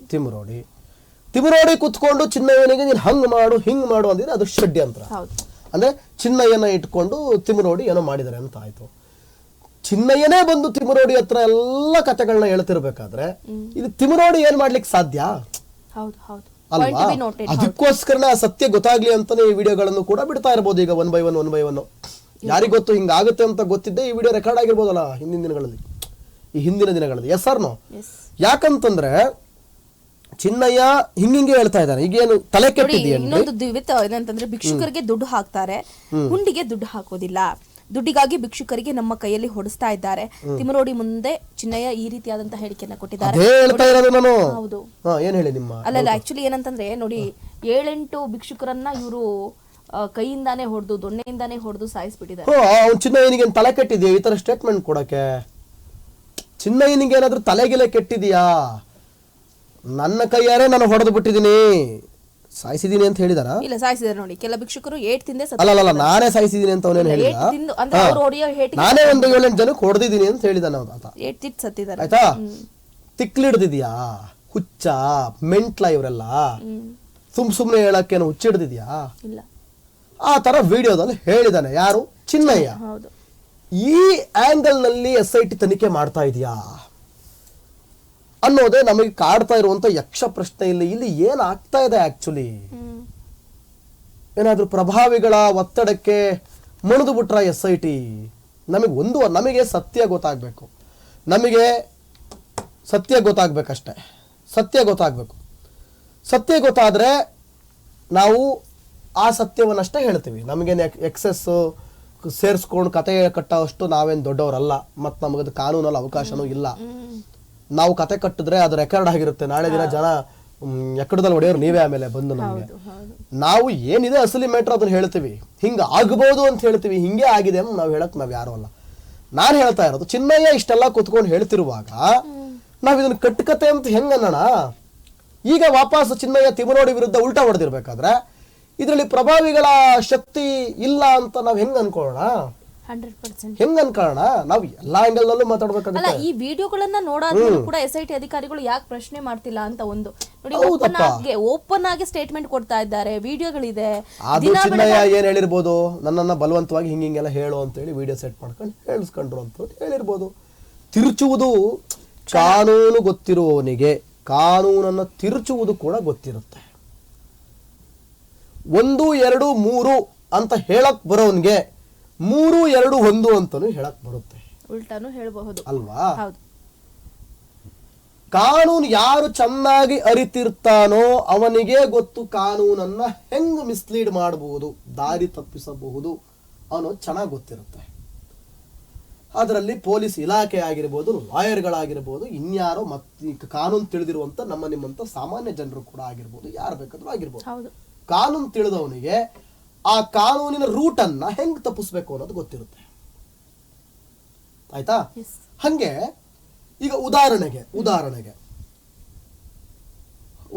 ತಿಮರೋಡಿ. ಕುತ್ಕೊಂಡು ಚಿನ್ನಯ್ಯನಿಗೆ ನೀನು ಹಂಗ್ ಮಾಡು ಹಿಂಗ್ ಮಾಡು ಅಂದಿದ್ರೆ ಅದು ಷಡ್ಯಂತ್ರ ಅಂದ್ರೆ ಚಿನ್ನಯ್ಯನ ಇಟ್ಕೊಂಡು ತಿಮ್ಮರೋಡಿ ಏನೋ ಮಾಡಿದ್ದಾರೆ ಅಂತ ಆಯಿತು. ಚಿನ್ನಯ್ಯನೇ ಬಂದು ತಿಮ್ಮರೋಡಿ ಹತ್ರ ಎಲ್ಲ ಕಥೆಗಳನ್ನ ಹೇಳ್ತಿರ್ಬೇಕಾದ್ರೆ ಇದು ತಿಮ್ಮರೋಡಿ ಏನ್ ಮಾಡ್ಲಿಕ್ಕೆ ಸಾಧ್ಯ? ಅಲ್ವಾ? ಅದಕ್ಕೋಸ್ಕರನೇ ಆ ಸತ್ಯ ಗೊತ್ತಾಗ್ಲಿ ಅಂತಾನೆ ಈ ವಿಡಿಯೋಗಳನ್ನು ಕೂಡ ಬಿಡ್ತಾ ಇರ್ಬೋದು ಈಗ one by one one by one ಯಾರಿಗ್ ಗೊತ್ತು ಹಿಂಗಾಗುತ್ತೆ ಅಂತ ಗೊತ್ತಿದ್ದೆ ಈ ವಿಡಿಯೋ ರೆಕಾರ್ಡ್ ಆಗಿರ್ಬೋದಲ್ಲ ಹಿಂದಿನ ದಿನಗಳಲ್ಲಿ. ಈ ಹಿಂದಿನ ದಿನಗಳಲ್ಲಿ. ಎಸ್ ಆರ್ ನೋ ಯಾಕಂತಂದ್ರೆ ಚಿನ್ನಯ್ಯ ಹಿಂಗಿಂಗೆ ಹೇಳ್ತಾ ಇದ್ದಾನೆ. ಈಗೇನು ತಲೆ ನೋಡಿ ಇನ್ನೊಂದು ಏನಂತಂದ್ರೆ ಭಿಕ್ಷುಕರಿಗೆ ದುಡ್ಡು ಹಾಕ್ತಾರೆ. ಹುಂಡಿಗೆ ದುಡ್ಡು ಹಾಕೋದಿಲ್ಲ. ದುಡ್ಡಿಗಾಗಿ ಭಿಕ್ಷುಕರಿಗೆ ನಮ್ಮ ಕೈಯಲ್ಲಿ ಹೊಡಿಸ್ತಾ ಇದ್ದಾರೆ. ತಿಮರೋಡಿ ಮುಂದೆ ಚಿನ್ನಯ್ಯ ಈ ರೀತಿಯಾದಂತಹ ಹೇಳಿಕೆಯನ್ನ ಕೊಟ್ಟಿದ್ದಾರೆ. ಅದೇ ಹೇಳ್ತಾ ಇರೋದು ನಾನು. ಹೌದು. ಹಾ ಏನ್ ಹೇಳಿ ನಿಮ್ಮ ಅಲ್ಲಲ್ಲ ಆಕ್ಚುಲಿ ಏನಂತಂದ್ರೆ ನೋಡಿ ಏಳೆಂಟು ಭಿಕ್ಷುಕರನ್ನ ಇವರು ಕೈಯಿಂದಾನೇ ಹೊಡೆದು ದೊಣ್ಣೆಯಿಂದಾನೇ ಹೊಡೆದು ಸಾಯಿಸ್ಬಿಟ್ಟಿದ್ದಾರೆ. ಅವ್ನು ಚಿನ್ನಯ್ಯನಿಗೆ ಏನ್ ತಲೆ ಕೆಟ್ಟಿದ್ಯಾ? ಈ ತರ ಸ್ಟೇಟ್ಮೆಂಟ್ ಕೊಡಕ್ಕೆ. ಚಿನ್ನಯ್ಯನಿಗೆ ಏನಾದ್ರೂ ತಲೆಗೆಲೆ ಕೆಟ್ಟಿದ್ಯಾ? ನನ್ನ ಕೈಯಾರೆ ನಾನು ಹೊಡೆದು ಬಿಟ್ಟಿದ್ದೀನಿ. ಸಾಯಿಸಿದೀನಿ ಅಂತ ಹೇಳಿದಾರ? ಇಲ್ಲ ಸಾಯಿಸಿದಾರೆ ನೋಡಿ. ಕೆಲ ಭಿಕ್ಷುಕರು ಏಟ್ ತಿಂದೆ ಅಲ್ಲ ಅಲ್ಲ ನಾನೇ ಸಾಯಿಸಿದೀನಿ ಅಂತ ಅವನೇನು ಹೇಳಿದ? ತಿಂದು ಅಂದ್ರೆ ಅವ್ರು ಹೊಡೆಯೋ ಹೇಟಿಗೆ ನಾನೇ ಒಂದು ಏಳೆಂಟು ಜನಕ್ಕೆ ಹೊಡೆದಿದ್ದೀನಿ ಅಂತ ಹೇಳಿದಾನ ಅವ್ನು ಆತ. ಏಟ್ ಸತ್ತಿದ್ದಾರೆ. ಆಯ್ತಾ? ತಿಕ್ಲಿಡ್ದಿದ್ಯಾ? ಹುಚ್ಚ ಮೆಂಟ್ಲ ಇವರೆಲ್ಲ. ಸುಮ್ ಸುಮ್ನೆ ಹೇಳಕ್ಕೇನು ಹುಚ್ಚಿಡ್ದಿದ್ಯಾ? ಇಲ್ಲ. ಆ ತರ ವಿಡಿಯೋದಲ್ಲಿ ಹೇಳಿದಾನೆ. ಯಾರು? ಚಿನ್ನಯ್ಯ. ಈ ಆಂಗಲ್ನಲ್ಲಿ ಎಸ್ ಐ ಟಿ ತನಿಖೆ ಮಾಡ್ತಾ ಇದೆಯಾ? ಅನ್ನೋದೇ ನಮಗೆ ಕಾಡ್ತಾ ಇರುವಂತ ಯಕ್ಷ ಪ್ರಶ್ನೆ ಇಲ್ಲಿ ಇಲ್ಲಿ ಏನ್ ಆಗ್ತಾ ಇದೆ ಆಕ್ಚುಲಿ ಏನಾದ್ರೂ ಪ್ರಭಾವಿಗಳ ಒತ್ತಡಕ್ಕೆ ಮಣಿದು ಬಿಟ್ರ ಎಸ್ ಐ ಟಿ ನಮಗೆ ಒಂದು ನಮಗೆ ಸತ್ಯ ಗೊತ್ತಾಗ್ಬೇಕು. ನಮಗೆ ಸತ್ಯ ಗೊತ್ತಾಗ್ಬೇಕಷ್ಟೆ. ಸತ್ಯ ಗೊತ್ತಾಗ್ಬೇಕು. ಸತ್ಯ ಗೊತ್ತಾದ್ರೆ ನಾವು ಆ ಸತ್ಯವನ್ನಷ್ಟೇ ಹೇಳ್ತೀವಿ. ನಮಗೇನು ಎಕ್ಸೆಸ್ ಸೇರಿಸ್ಕೊಂಡು ಕತೆ ಕಟ್ಟೋಷ್ಟು ನಾವೇನು ದೊಡ್ಡವರಲ್ಲ. ಮತ್ತು ನಮಗದು ಕಾನೂನಲ್ಲಿ ಅವಕಾಶನೂ ಇಲ್ಲ. ನಾವು ಕತೆ ಕಟ್ಟಿದ್ರೆ ಅದು ರೆಕಾರ್ಡ್ ಆಗಿರುತ್ತೆ. ನಾಳೆ ದಿನ ಜನ ಎಕ್ಕಡದಲ್ಲಿ ಹೊಡೆಯೋರು ನೀವೇ ಆಮೇಲೆ ಬಂದು ನಮಗೆ. ನಾವು ಏನಿದೆ ಅಸಲಿ ಮ್ಯಾಟ್ರ್ ಅದನ್ನ ಹೇಳ್ತೀವಿ. ಹಿಂಗ ಆಗ್ಬೋದು ಅಂತ ಹೇಳ್ತೀವಿ. ಹಿಂಗೆ ಆಗಿದೆ ಅಂತ ನಾವು ಹೇಳಕ್ ನಾವು ಯಾರು ಅಲ್ಲ. ನಾನು ಹೇಳ್ತಾ ಇರೋದು ಚಿನ್ನಯ್ಯ ಇಷ್ಟೆಲ್ಲ ಕುತ್ಕೊಂಡು ಹೇಳ್ತಿರುವಾಗ ನಾವು ಇದನ್ನ ಕಟ್ಟುಕತೆ ಅಂತ ಹೆಂಗ ಅನ್ನೋಣ? ಈಗ ವಾಪಸ್ ಚಿನ್ನಯ್ಯ ತಿಮನೋಡಿ ವಿರುದ್ಧ ಉಲ್ಟಾ ಹೊಡೆದಿರ್ಬೇಕಾದ್ರೆ ಇದರಲ್ಲಿ ಪ್ರಭಾವಿಗಳ ಶಕ್ತಿ ಇಲ್ಲ ಅಂತ ನಾವು ಹೆಂಗ್ ಅನ್ಕೊಳ್ಳೋಣ? Hundred percent. ಅನ್ಕೊಳ್ಳೋಣ ನಾವು ಎಲ್ಲಾ ಆಂಗಲ್ನಲ್ಲೂ ಮಾತಾಡಬೇಕು ಮಾತಾಡ್ಬೇಕಾಗುತ್ತೆ. ಅಲ್ಲ ಈ ವಿಡಿಯೋಗಳನ್ನ ನೋಡಾದ್ಮೇಲೆ ಕೂಡ ಎಸ್ ಐ ಟಿ ಅಧಿಕಾರಿಗಳು ಯಾಕೆ ಪ್ರಶ್ನೆ ಮಾಡ್ತಿಲ್ಲ ಅಂತ ಒಂದು. ನೋಡಿ ಓಪನ್ ಆಗಿ ಓಪನ್ ಆಗಿ ಸ್ಟೇಟ್ಮೆಂಟ್ ಕೊಡ್ತಾ ಇದ್ದಾರೆ ವಿಡಿಯೋಗಳಿದೆ. ಅದು ಚಿನ್ನಯ್ಯ ಏನ್ ಹೇಳಿರ್ಬೋದು? ನನ್ನನ್ನ ಬಲವಂತವಾಗಿ ಹಿಂಗ ಹಿಂಗೆಲ್ಲ ಹೇಳು ಅಂತೇಳಿ ವಿಡಿಯೋ ಸೆಟ್ ಮಾಡ್ಕೊಂಡು ಹೇಳಿಸ್ಕೊಂಡ್ರು ಅಂತ ಹೇಳಿರ್ಬೋದು. ತಿರುಚುವುದು ಕಾನೂನು ಗೊತ್ತಿರುವವನಿಗೆ ಕಾನೂನನ್ನು ತಿರುಚುವುದು ಕೂಡ ಗೊತ್ತಿರುತ್ತೆ. ಒಂದು ಎರಡು ಮೂರು ಅಂತ ಹೇಳಕ್ ಬರೋನ್ಗೆ ಮೂರು ಎರಡು ಒಂದು ಅಂತಾನು ಹೇಳಕ್ ಬರುತ್ತೆ. ಉಲ್ಟಾನು ಹೇಳಬಹುದು. ಅಲ್ವಾ? ಕಾನೂನು ಯಾರು ಚೆನ್ನಾಗಿ ಅರಿತಿರ್ತಾನೋ ಅವನಿಗೆ ಗೊತ್ತು ಕಾನೂನನ್ನ ಹೆಂಗ್ ಮಿಸ್ಲೀಡ್ ಮಾಡಬಹುದು ದಾರಿ ತಪ್ಪಿಸಬಹುದು ಅನ್ನೋದು ಚೆನ್ನಾಗಿ ಗೊತ್ತಿರುತ್ತೆ. ಅದರಲ್ಲಿ ಪೊಲೀಸ್ ಇಲಾಖೆ ಆಗಿರ್ಬೋದು ಲಾಯರ್ಗಳಾಗಿರ್ಬೋದು ಇನ್ಯಾರೋ ಮತ್ ಕಾನೂನು ತಿಳಿದಿರುವಂತ ನಮ್ಮ ನಿಮ್ಮಂತ ಸಾಮಾನ್ಯ ಜನರು ಕೂಡ ಆಗಿರ್ಬೋದು ಯಾರು ಬೇಕಾದ್ರೂ ಆಗಿರ್ಬೋದು. ಕಾನೂನು ತಿಳಿದವನಿಗೆ ಆ ಕಾನೂನಿನ ರೂಟ್ ಅನ್ನ ಹೆಂಗ್ ತಪ್ಪಿಸ್ಬೇಕು ಅನ್ನೋದು ಗೊತ್ತಿರುತ್ತೆ. ಆಯ್ತಾ? ಹಂಗೆ ಈಗ ಉದಾಹರಣೆಗೆ ಉದಾಹರಣೆಗೆ.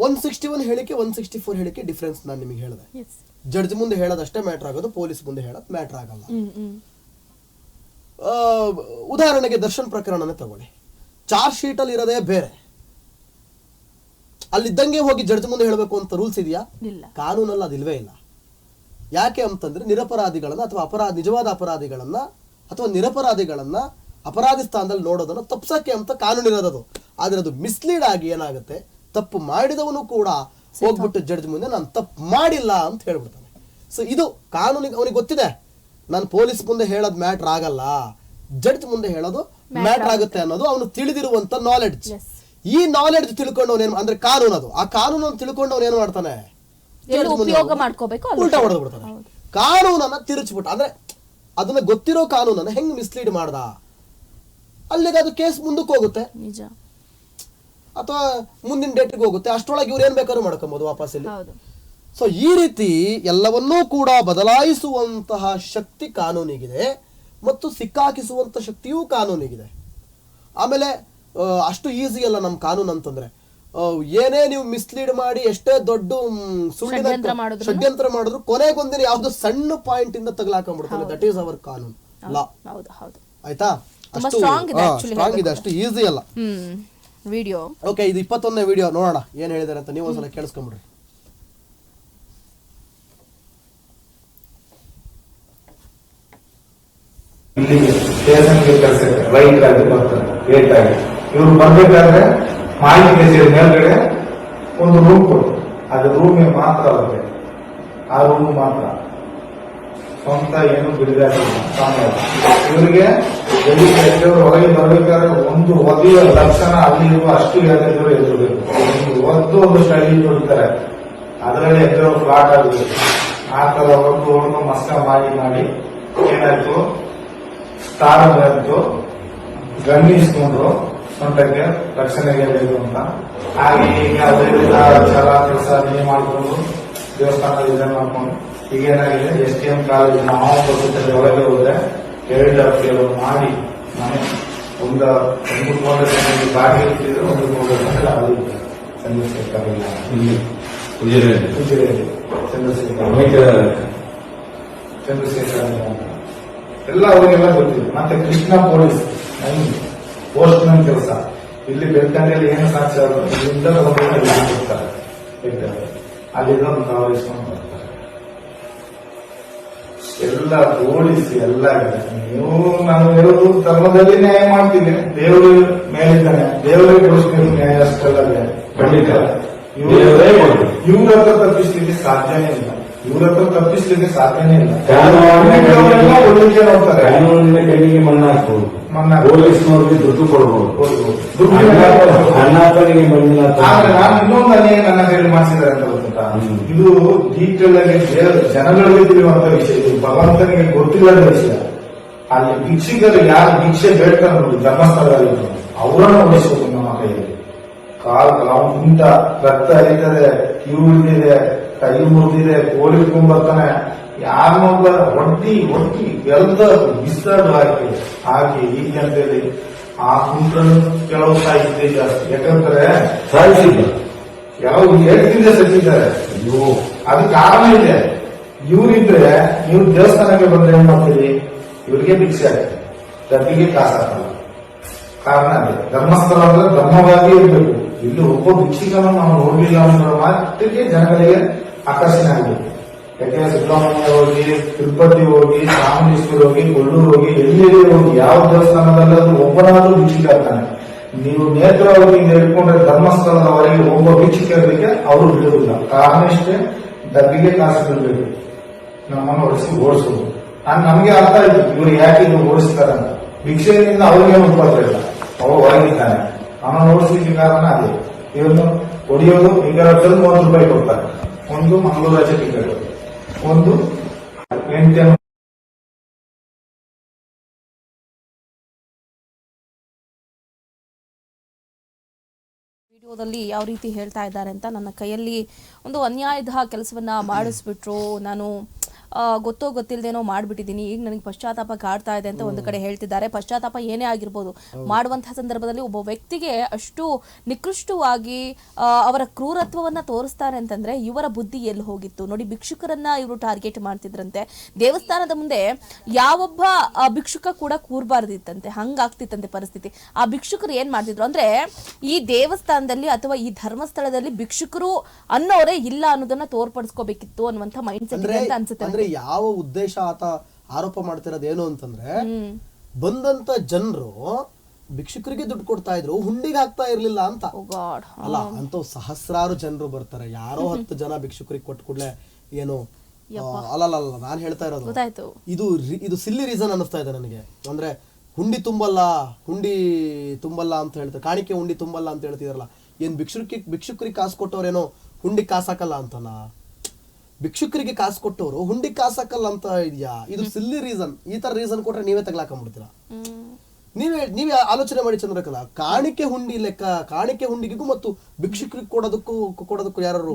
ಒನ್ ಸಿಕ್ಸ್ಟಿ ಒನ್ ಹೇಳಿಕೆ ಒನ್ ಸಿಕ್ಸ್ಟಿ ಫೋರ್ ಹೇಳಿಕೆ ಡಿಫ್ರೆನ್ಸ್ ನಾನು ನಿಮಗೆ ಹೇಳಿದೆ. ಜಡ್ಜ್ ಮುಂದೆ ಹೇಳೋದಷ್ಟೇ ಮ್ಯಾಟ್ರ್ ಆಗೋದು ಪೊಲೀಸ್ ಮುಂದೆ ಹೇಳೋದು ಮ್ಯಾಟ್ರ್ ಆಗಲ್ಲ. ಉದಾಹರಣೆಗೆ ದರ್ಶನ್ ಪ್ರಕರಣನೇ ತಗೊಳ್ಳಿ. ಚಾರ್ಜ್ ಶೀಟ್ ಅಲ್ಲಿ ಇರೋದೇ ಬೇರೆ. ಅಲ್ಲಿದ್ದಂಗೆ ಹೋಗಿ ಜಡ್ಜ್ ಮುಂದೆ ಹೇಳಬೇಕು ಅಂತ ರೂಲ್ಸ್ ಇದೆಯಾ? ಕಾನೂನಲ್ಲಿ ಅದಿಲ್ವೇ ಇಲ್ಲ. ಯಾಕೆ ಅಂತಂದ್ರೆ ನಿರಪರಾಧಿಗಳನ್ನ ಅಥವಾ ಅಪರಾಧ ನಿಜವಾದ ಅಪರಾಧಿಗಳನ್ನ ಅಥವಾ ನಿರಪರಾಧಿಗಳನ್ನ ಅಪರಾಧಿ ಸ್ಥಾನದಲ್ಲಿ ನೋಡೋದನ್ನ ತಪ್ಸಕ್ಕೆ ಅಂತ ಕಾನೂನು ಇರೋದದು ಆದ್ರೆ ಅದು ಮಿಸ್ಲೀಡ್ ಆಗಿ ಏನಾಗುತ್ತೆ? ತಪ್ಪು ಮಾಡಿದವನು ಕೂಡ ಹೋಗ್ಬಿಟ್ಟು ಜಡ್ಜ್ ಮುಂದೆ ನಾನು ತಪ್ಪು ಮಾಡಿಲ್ಲ ಅಂತ ಹೇಳ್ಬಿಡ್ತಾನೆ. ಸೊ ಇದು ಕಾನೂನಿಗೆ ಅವನಿಗೆ ಗೊತ್ತಿದೆ. ನಾನು ಪೊಲೀಸ್ ಮುಂದೆ ಹೇಳೋದು ಮ್ಯಾಟ್ರ್ ಆಗಲ್ಲ. ಜಡ್ಜ್ ಮುಂದೆ ಹೇಳೋದು ಮ್ಯಾಟ್ರ್ ಆಗುತ್ತೆ. ಅನ್ನೋದು ಅವನು ತಿಳಿದಿರುವಂತ ನಾಲೆಡ್ಜ್ ಈ ನಾಲೆಡ್ಜ್ ತಿಳ್ಕೊಂಡವನೇನು ಅಂದ್ರೆ ಕಾನೂನು ಅದು. ಆ ಕಾನೂನು ತಿಳ್ಕೊಂಡವನು ಏನು ಮಾಡ್ತಾನೆ? ಎಲ್ಲಿ ಉಪಯೋಗ ಮಾಡ್ಕೋಬೇಕು ಅಲ್ಲಿ ಉಲ್ಟಾ ಹೊಡೆದು ಬಿಡ್ತಾನೆ ಕಾನೂನನ್ನ ತಿರುಚ್ಬಿಟ್ಟು ಅಂದ್ರೆ ಅದನ್ನ ಗೊತ್ತಿರೋ ಕಾನೂನನ್ನ ಹೆಂಗ್ ಮಿಸ್ಲೀಡ್ ಮಾಡ್ದ? ಅಲ್ಲಿಗೆ ಅದು ಕೇಸ್ ಮುಂದಕ್ಕೆ ಹೋಗುತ್ತೆ. ನಿಜ. ಅಥವಾ ಮುಂದಿನ ಡೇಟ್ಗೆ ಹೋಗುತ್ತೆ. ಅಷ್ಟರೊಳಗೆ ಇವ್ರು ಏನ್ ಬೇಕಾದ್ರೂ ಮಾಡ್ಕೊಬೋದು ವಾಪಸ್ ಇಲ್ಲಿ. ಹೌದು. ಸೊ ಈ ರೀತಿ ಎಲ್ಲವನ್ನೂ ಕೂಡ ಬದಲಾಯಿಸುವಂತಹ ಶಕ್ತಿ ಕಾನೂನಿಗಿದೆ ಮತ್ತು ಸಿಕ್ಕಾಕಿಸುವಂತ ಶಕ್ತಿಯೂ ಕಾನೂನಿಗಿದೆ. ಆಮೇಲೆ ಅಷ್ಟು ಈಸಿ ಅಲ್ಲ ನಮ್ಮ ಕಾನೂನು ಅಂತಂದ್ರೆ ಏನೇ ನೀವು ಮಿಸ್ಲೀಡ್ ಮಾಡಿ ಎಷ್ಟೇ ದೊಡ್ಡ ಸುಳ್ಳಿನ ಷಡ್ಯಂತ್ರ ಮಾಡಿದ್ರೂ? ಕೊನೆಗೊಂದಿನ ಯಾವ್ದು ಸಣ್ಣ ಪಾಯಿಂಟ್ ಇಂದ ತಗಲಾಕೊಂಡ್ಬಿಡ್ತಾರೆ. ದಟ್ ಈಸ್ ಅವರ್ ಕಾನೂನ್. ಲಾ ಹೌದು ಹೌದು. ಆಯ್ತಾ? ಅಷ್ಟು ಸ್ಟ್ರಾಂಗ್ ಇದೆ ಅಷ್ಟು ಈಸಿ ಅಲ್ಲ. ವಿಡಿಯೋ ಓಕೆ ಇದು ಇಪ್ಪತ್ತೊಂದನೇ ವಿಡಿಯೋ ನೋಡೋಣ ಏನ್ ಹೇಳಿದಾರೆ ಅಂತ. ನೀವು ಒಂದ್ಸಲ ಕೇಳಿಸ್ಕೊಂಬಿಡ್ರಿ. ಸ್ಟೇಷನ್ಗೆ ಕಳ್ಸಿರ್ತಾರೆ ರೈಟ್ ಆಗಿ ಬರ್ತಾರೆ ಲೇಟ್ ಆಗಿ ಇವ್ರು ಬರ್ಬೇಕಾದ್ರೆ ಮಾಹಿತಿ ಸೇರಿದ ಮೇಲ್ಗಡೆ ಒಂದು ರೂಮ್ ಕೊಡು. ಅದು ರೂಮಿಗೆ ಮಾತ್ರ ಅಲ್ಲದೆ ಆ ರೂಮ್ ಮಾತ್ರ. ಸ್ವಂತ ಏನು ಬಿಡದಾಗಿಲ್ಲ ಸಮಯ ಇವರಿಗೆ ಹೊರಗೆ ಬರ್ಬೇಕಾದ್ರೆ ಒಂದು ಓದಿಯ ಲಕ್ಷಣ ಅಲ್ಲಿ ಇರುವ ಅಷ್ಟು ಯಾವ್ದಾದ್ರು ಎದುರಬೇಕು. ಒಂದು ಒಂದು ಸ್ಟಡಿ ಕೊಡ್ತಾರೆ. ಅದರಲ್ಲಿ ಎದುರು ಫ್ಲಾಟ್ ಆಗುತ್ತೆ. ಆ ತರ ಒಂದು ಒಂದು ಮಸ್ಕ ಮಾಡಿ ಮಾಡಿ ಏನಾಯ್ತು? ಸ್ಟಾರ್ ಬಂತು. ಗಣ್ಣಿ ಇಸ್ಕೊಂಡ್ರು ಸೊಂಟಕ್ಕೆ ರಕ್ಷಣೆಗೆ ಬೇಕು ಅಂತ. ಹಾಗೆ ಈಗ ಅದೇ ಛಲ ಕೆಲಸ ನೀವು ಮಾಡ್ಕೊಂಡು ದೇವಸ್ಥಾನದಲ್ಲಿ ಇದನ್ನ ಮಾಡ್ಕೊಂಡು. ಈಗ ಏನಾಗಿದೆ? ಎಸ್ ಟಿ ಎಂ ಕಾಲೇಜ್ ನಾವು ಬರ್ತದೆ ಒಳಗೆ ಹೋದ್ರೆ ಎರಡು ಕೆಲವು ಮಾಡಿ ಮನೆ ಒಂದು ಒಂದು ಕೋಟೆ ಬಾಡಿಗೆ ಇರ್ತಿದ್ರು ಒಂದು ಕೋಟೆ ಅದು ಚಂದ್ರಶೇಖರ್ ಇಲ್ಲ ಇಲ್ಲಿ ಉಜಿರೆಯಲ್ಲಿ. ಚಂದ್ರಶೇಖರ್ ಚಂದ್ರಶೇಖರ್ ಎಲ್ಲ ಅವರಿಗೆಲ್ಲ ಗೊತ್ತಿದೆ. ಮತ್ತೆ ಕೃಷ್ಣ ಪೊಲೀಸ್. ಪೋಸ್ಟ್ ಮ್ಯಾನ್ ಕೆಲಸ ಇಲ್ಲಿ ಬೆಳ್ತಂಗಲ್ಲಿ ಏನು ಸಾಧ್ಯ ಇಲ್ಲಿಂದ ಬೆಳ್ತಂಗಡಿ. ಅಲ್ಲಿಂದ ಕವರ್ ಇಸ್ಕೊಂಡು ಬರ್ತಾರೆ ಎಲ್ಲ ಓಡಿಸಿ ಎಲ್ಲ ನೀವು ನಾನು ಇರೋದು ಧರ್ಮದಲ್ಲಿ ನ್ಯಾಯ ಮಾಡ್ತೀನಿ ದೇವರು ಮೇಲಿದ್ದಾನೆ ದೇವರೇ ಘೋಷಣೆ ನ್ಯಾಯ ಅಷ್ಟಲ್ಲ ಇದೆ. ಖಂಡಿತ. ಇವರೇ. ಇವ್ರ ಹತ್ರ ತಪ್ಪಿಸ್ಲಿಕ್ಕೆ ಸಾಧ್ಯನೇ ಇಲ್ಲ ಇವ್ರ ಹತ್ರ ತಪ್ಪಿಸ್ಲಿಕ್ಕೆ ಸಾಧ್ಯನೇ ಇಲ್ಲ. ಒಳ್ಳೆಗೆ ನೋಡ್ತಾರೆ. ಕಾನೂನಿನ ಕಣ್ಣಿಗೆ ಮಣ್ಣು ಹಾಕ್ಬೋದು. ಮಣ್ಣು. ಪೊಲೀಸ್ನವ್ರಿಗೆ ದುಡ್ಡು ಕೊಡ್ಬೋದು. ದುಡ್ಡು ಅಣ್ಣಪ್ಪನಿಗೆ ಮಣ್ಣಿನ ಆದ್ರೆ ನಾನು ಇನ್ನೊಂದು ಅನ್ಯಾಯ ನನ್ನ ಕೈಯಲ್ಲಿ ಮಾಡಿಸಿದ್ದಾರೆ ಅಂತ ಇದು ಡೀಟೇಲ್ ಆಗಿ ದೇವ- ಜನಗಳಿಗೆ ತಿಳಿಯುವಂತ ವಿಷಯ ಇದು. ಭಗವಂತನಿಗೆ ಗೊತ್ತಿಲ್ಲದ ವಿಷಯ. ಅಲ್ಲಿ ಭಿಕ್ಷಿಕರು ಯಾರು ಭಿಕ್ಷೆ ಬೇಡ್ಕೊಂಡು ಧರ್ಮಸ್ಥಳದಲ್ಲಿ. ಅವರನ್ನು ಉಳಿಸಬೇಕು ನಮ್ಮ ಕೈಯಲ್ಲಿ ಕಾಲ್ ಉಂಟ ರಕ್ತ ಹರಿತದೆ ಕಿವು ಹಿಡಿದಿದೆ ಕೈ ಮುರಿದಿದೆ ಕೋಳಿ ತುಂಬತ್ತಾನೆ ಯಾರನ್ನೊಬ್ಬ ಒಡ್ಡಿ ಒಟ್ಟಿ ಎಲ್ಲ ಬಿಸಾಡು ಹಾಕಿ ಹಾಕಿ ಈ ಜನತೆಯಲ್ಲಿ ಆ ಕುಂಟನ್ನು ಕೆಲವು ಸಾಹಿತ್ಯ ಜಾಸ್ತಿ. ಯಾಕಂದ್ರೆ ಸಾಯಿಸಿಲ್ಲ ಯಾವ ಹೇಳ್ತಿದ್ದೆ ಸತ್ತಿದ್ದಾರೆ ಅಯ್ಯೋ. ಅದು ಕಾರಣ ಇದೆ. ಇವರಿದ್ರೆ ನೀವು ದೇವಸ್ಥಾನಕ್ಕೆ ಬಂದ್ರೆ ಏನ್ ಮಾಡ್ತೀರಿ? ಇವರಿಗೆ ಭಿಕ್ಷೆ ಆಗ್ತದೆ. ಡಬ್ಬಿಗೆ ಕಾಸು ಹಾಕಲ್ಲ ಕಾರಣ ಅದೇ. ಧರ್ಮಸ್ಥಳ ಅಂದ್ರೆ ಧರ್ಮವಾಗಿ ಇರಬೇಕು. ಇಲ್ಲಿ ಒಬ್ಬ ಭಿಕ್ಷಿಕನ ನಾವು ನೋಡಲಿಲ್ಲ ಅನ್ನೋ ಮಾತಿಗೆ ಜನಗಳಿಗೆ ಆಕರ್ಷಣೆ ಆಗಿದೆ ಯಾಕೆಂದ್ರೆ ಸುಬ್ರಹ್ಮಣ್ಯ ಹೋಗಿ, ತಿರುಪತಿ ಹೋಗಿ, ಚಾಮುಂಡೇಶ್ವರಿ ಹೋಗಿ, ಕೊಲ್ಲೂರು ಹೋಗಿ ಎಲ್ಲೆಲ್ಲಿ ಹೋಗಿ, ಯಾವ ದೇವಸ್ಥಾನದಲ್ಲಾದ್ರೂ ಒಬ್ಬನಾದ್ರೂ ವೀಕ್ಷಿಕಾಗ್ತಾನೆ ನೀವು ನೇತ್ರವಾಗಿ ಹೇಳ್ಕೊಂಡ್ರೆ ಧರ್ಮಸ್ಥಳದವರೆಗೆ ಒಬ್ಬ ಭಿಕ್ಷಿಕ ಇರಲಿಕ್ಕೆ ಅವರು ಬಿಡುವುದಿಲ್ಲ. ಕಾರಣ ಇಷ್ಟೇ ಡಬ್ಬಿಗೆ ಕಾಸು ಬಿಡಬೇಕು. ನಮ್ಮನ್ನು ಹೊಡೆಸಿ ಓಡಿಸೋದು. ನಾನು ನಮಗೆ ಅರ್ಥ ಆಯ್ತು. ಇವರು ಯಾಕೆ ಇದು ಓಡಿಸ್ತಾರೆ ಅಂತ. ಭಿಕ್ಷೆಯಿಂದ ಅವ್ರಿಗೆ ಉಪದ್ರ ಇಲ್ಲ. ಅವರು ಹೊರಗಿದ್ದಾನೆ ಅವನ ಓಡಿಸ್ಲಿಕ್ಕೆ ಕಾರಣ ಅದೇ. ಇವನು ಹೊಡಿಯೋದು, ಈಗ ಮೂವತ್ತು ರೂಪಾಯಿ ಕೊಡ್ತಾರೆ. ಒಂದು ಮಂಗಳೂರು ಟಿಕೆಟ್ ಒಂದು ವಿಡಿಯೋದಲ್ಲಿ ಯಾವ ರೀತಿ ಹೇಳ್ತಾ ಇದ್ದಾರೆ ಅಂತ ನನ್ನ ಕೈಯಲ್ಲಿ ಒಂದು ಅನ್ಯಾಯದ ಕೆಲಸವನ್ನ ಮಾಡಿಸ್ಬಿಟ್ರು. ನಾನು ಗೊತ್ತೋ ಗೊತ್ತಿಲ್ಲದೇನೋ ಮಾಡಿಬಿಟ್ಟಿದ್ದೀನಿ. ಈಗ ನನಗೆ ಪಶ್ಚಾತ್ತಾಪ ಕಾಡ್ತಾ ಇದೆ ಅಂತ ಒಂದು ಕಡೆ ಹೇಳ್ತಿದ್ದಾರೆ. ಪಶ್ಚಾತ್ತಾಪ ಏನೇ ಆಗಿರ್ಬೋದು. ಮಾಡುವಂತಹ ಸಂದರ್ಭದಲ್ಲಿ ಒಬ್ಬ ವ್ಯಕ್ತಿಗೆ ಅಷ್ಟು ನಿಕೃಷ್ಟವಾಗಿ ಅವರ ಕ್ರೂರತ್ವವನ್ನ ತೋರಿಸ್ತಾರೆ ಅಂತಂದ್ರೆ ಇವರ ಬುದ್ಧಿ ಎಲ್ಲಿ ಹೋಗಿತ್ತು? ನೋಡಿ ಭಿಕ್ಷುಕರನ್ನ ಇವರು ಟಾರ್ಗೆಟ್ ಮಾಡ್ತಿದ್ರಂತೆ. ದೇವಸ್ಥಾನದ ಮುಂದೆ ಯಾವೊಬ್ಬ ಭಿಕ್ಷುಕ ಕೂಡ ಕೂರ್ಬಾರ್ದಿತ್ತಂತೆ. ಹಂಗಾಗ್ತಿತ್ತಂತೆ ಪರಿಸ್ಥಿತಿ. ಆ ಭಿಕ್ಷುಕರು ಏನ್ ಮಾಡ್ತಿದ್ರು ಅಂದ್ರೆ ಈ ದೇವಸ್ಥಾನದಲ್ಲಿ ಅಥವಾ ಈ ಧರ್ಮಸ್ಥಳದಲ್ಲಿ ಭಿಕ್ಷುಕರು ಅನ್ನೋರೇ ಇಲ್ಲ ಅನ್ನೋದನ್ನ ತೋರ್ಪಡಿಸ್ಕೋಬೇಕಿತ್ತು ಅನ್ನುವಂತ ಮೈಂಡ್ ಸೆಟ್ ಅಂತ ಅನ್ಸುತ್ತೆ ಯಾವ ಉದ್ದೇಶ ಆತ ಆರೋಪ ಮಾಡ್ತಿರೋದು ಏನು ಅಂತಂದ್ರೆ ಬಂದಂತ ಜನರು ಭಿಕ್ಷುಕರಿಗೆ ದುಡ್ಡು ಕೊಡ್ತಾ ಇದ್ರು ಹುಂಡಿಗೆ ಹಾಕ್ತಾ ಇರ್ಲಿಲ್ಲ ಅಂತ. ಅಲ್ಲ ಅಂತ ಸಹಸ್ರಾರು ಜನರು ಬರ್ತಾರೆ. ಯಾರೋ ಹತ್ತು ಜನ ಭಿಕ್ಷುಕರಿಗೆ ಕೊಟ್ಟು ಕೂಡಲೇ ಏನು ಅಲ್ಲ ಅಲ್ಲಲ್ಲ ನಾನು ಹೇಳ್ತಾ ಇರೋದು. ಇದು ಇದು ಸಿಲ್ಲಿ ರೀಸನ್ ಅನ್ನಿಸ್ತಾ ಇದೆ ನನಗೆ. ಅಂದ್ರೆ ಹುಂಡಿ ತುಂಬಲ್ಲ ಹುಂಡಿ ತುಂಬಲ್ಲ ಅಂತ ಹೇಳ್ತಾರೆ ಕಾಣಿಕೆ ಹುಂಡಿ ತುಂಬಲ್ಲ ಅಂತ ಹೇಳ್ತಿದಾರಲ್ಲ ಏನ್ ಭಿಕ್ಷುಕಿ ಭಿಕ್ಷುಕರಿಗೆ ಕಾಸು ಕೊಟ್ಟವ್ರೇನೋ ಹುಂಡಿ ಕಾಸಾಕಲ್ಲ ಅಂತನ? ಭಿಕ್ಷುಕರಿಗೆ ಕಾಸು ಕೊಟ್ಟವರು ಹುಂಡಿ ಕಾಸು ಹಾಕಲ್ಲ ಅಂತ ಇದೆಯಾ? ಇದು ಸಿಲ್ಲಿ ರೀಸನ್ ಈ ತರ ರೀಸನ್ ಕೊಟ್ರೆ ನೀವೇ ತಗ್ಲಾಕೊಂಡ್ಬಿಡ್ತೀರಾ? ನೀವೇ ನೀವೇ ಆಲೋಚನೆ ಮಾಡಿ ಚಂದ್ರಕಲಾ. ಕಾಣಿಕೆ ಹುಂಡಿ ಲೆಕ್ಕ ಕಾಣಿಕೆ ಹುಂಡಿಗೂ ಮತ್ತು ಭಿಕ್ಷುಕರಿಗೆ ಕೊಡೋದಕ್ಕೂ ಕೊಡೋದಕ್ಕೂ ಯಾರು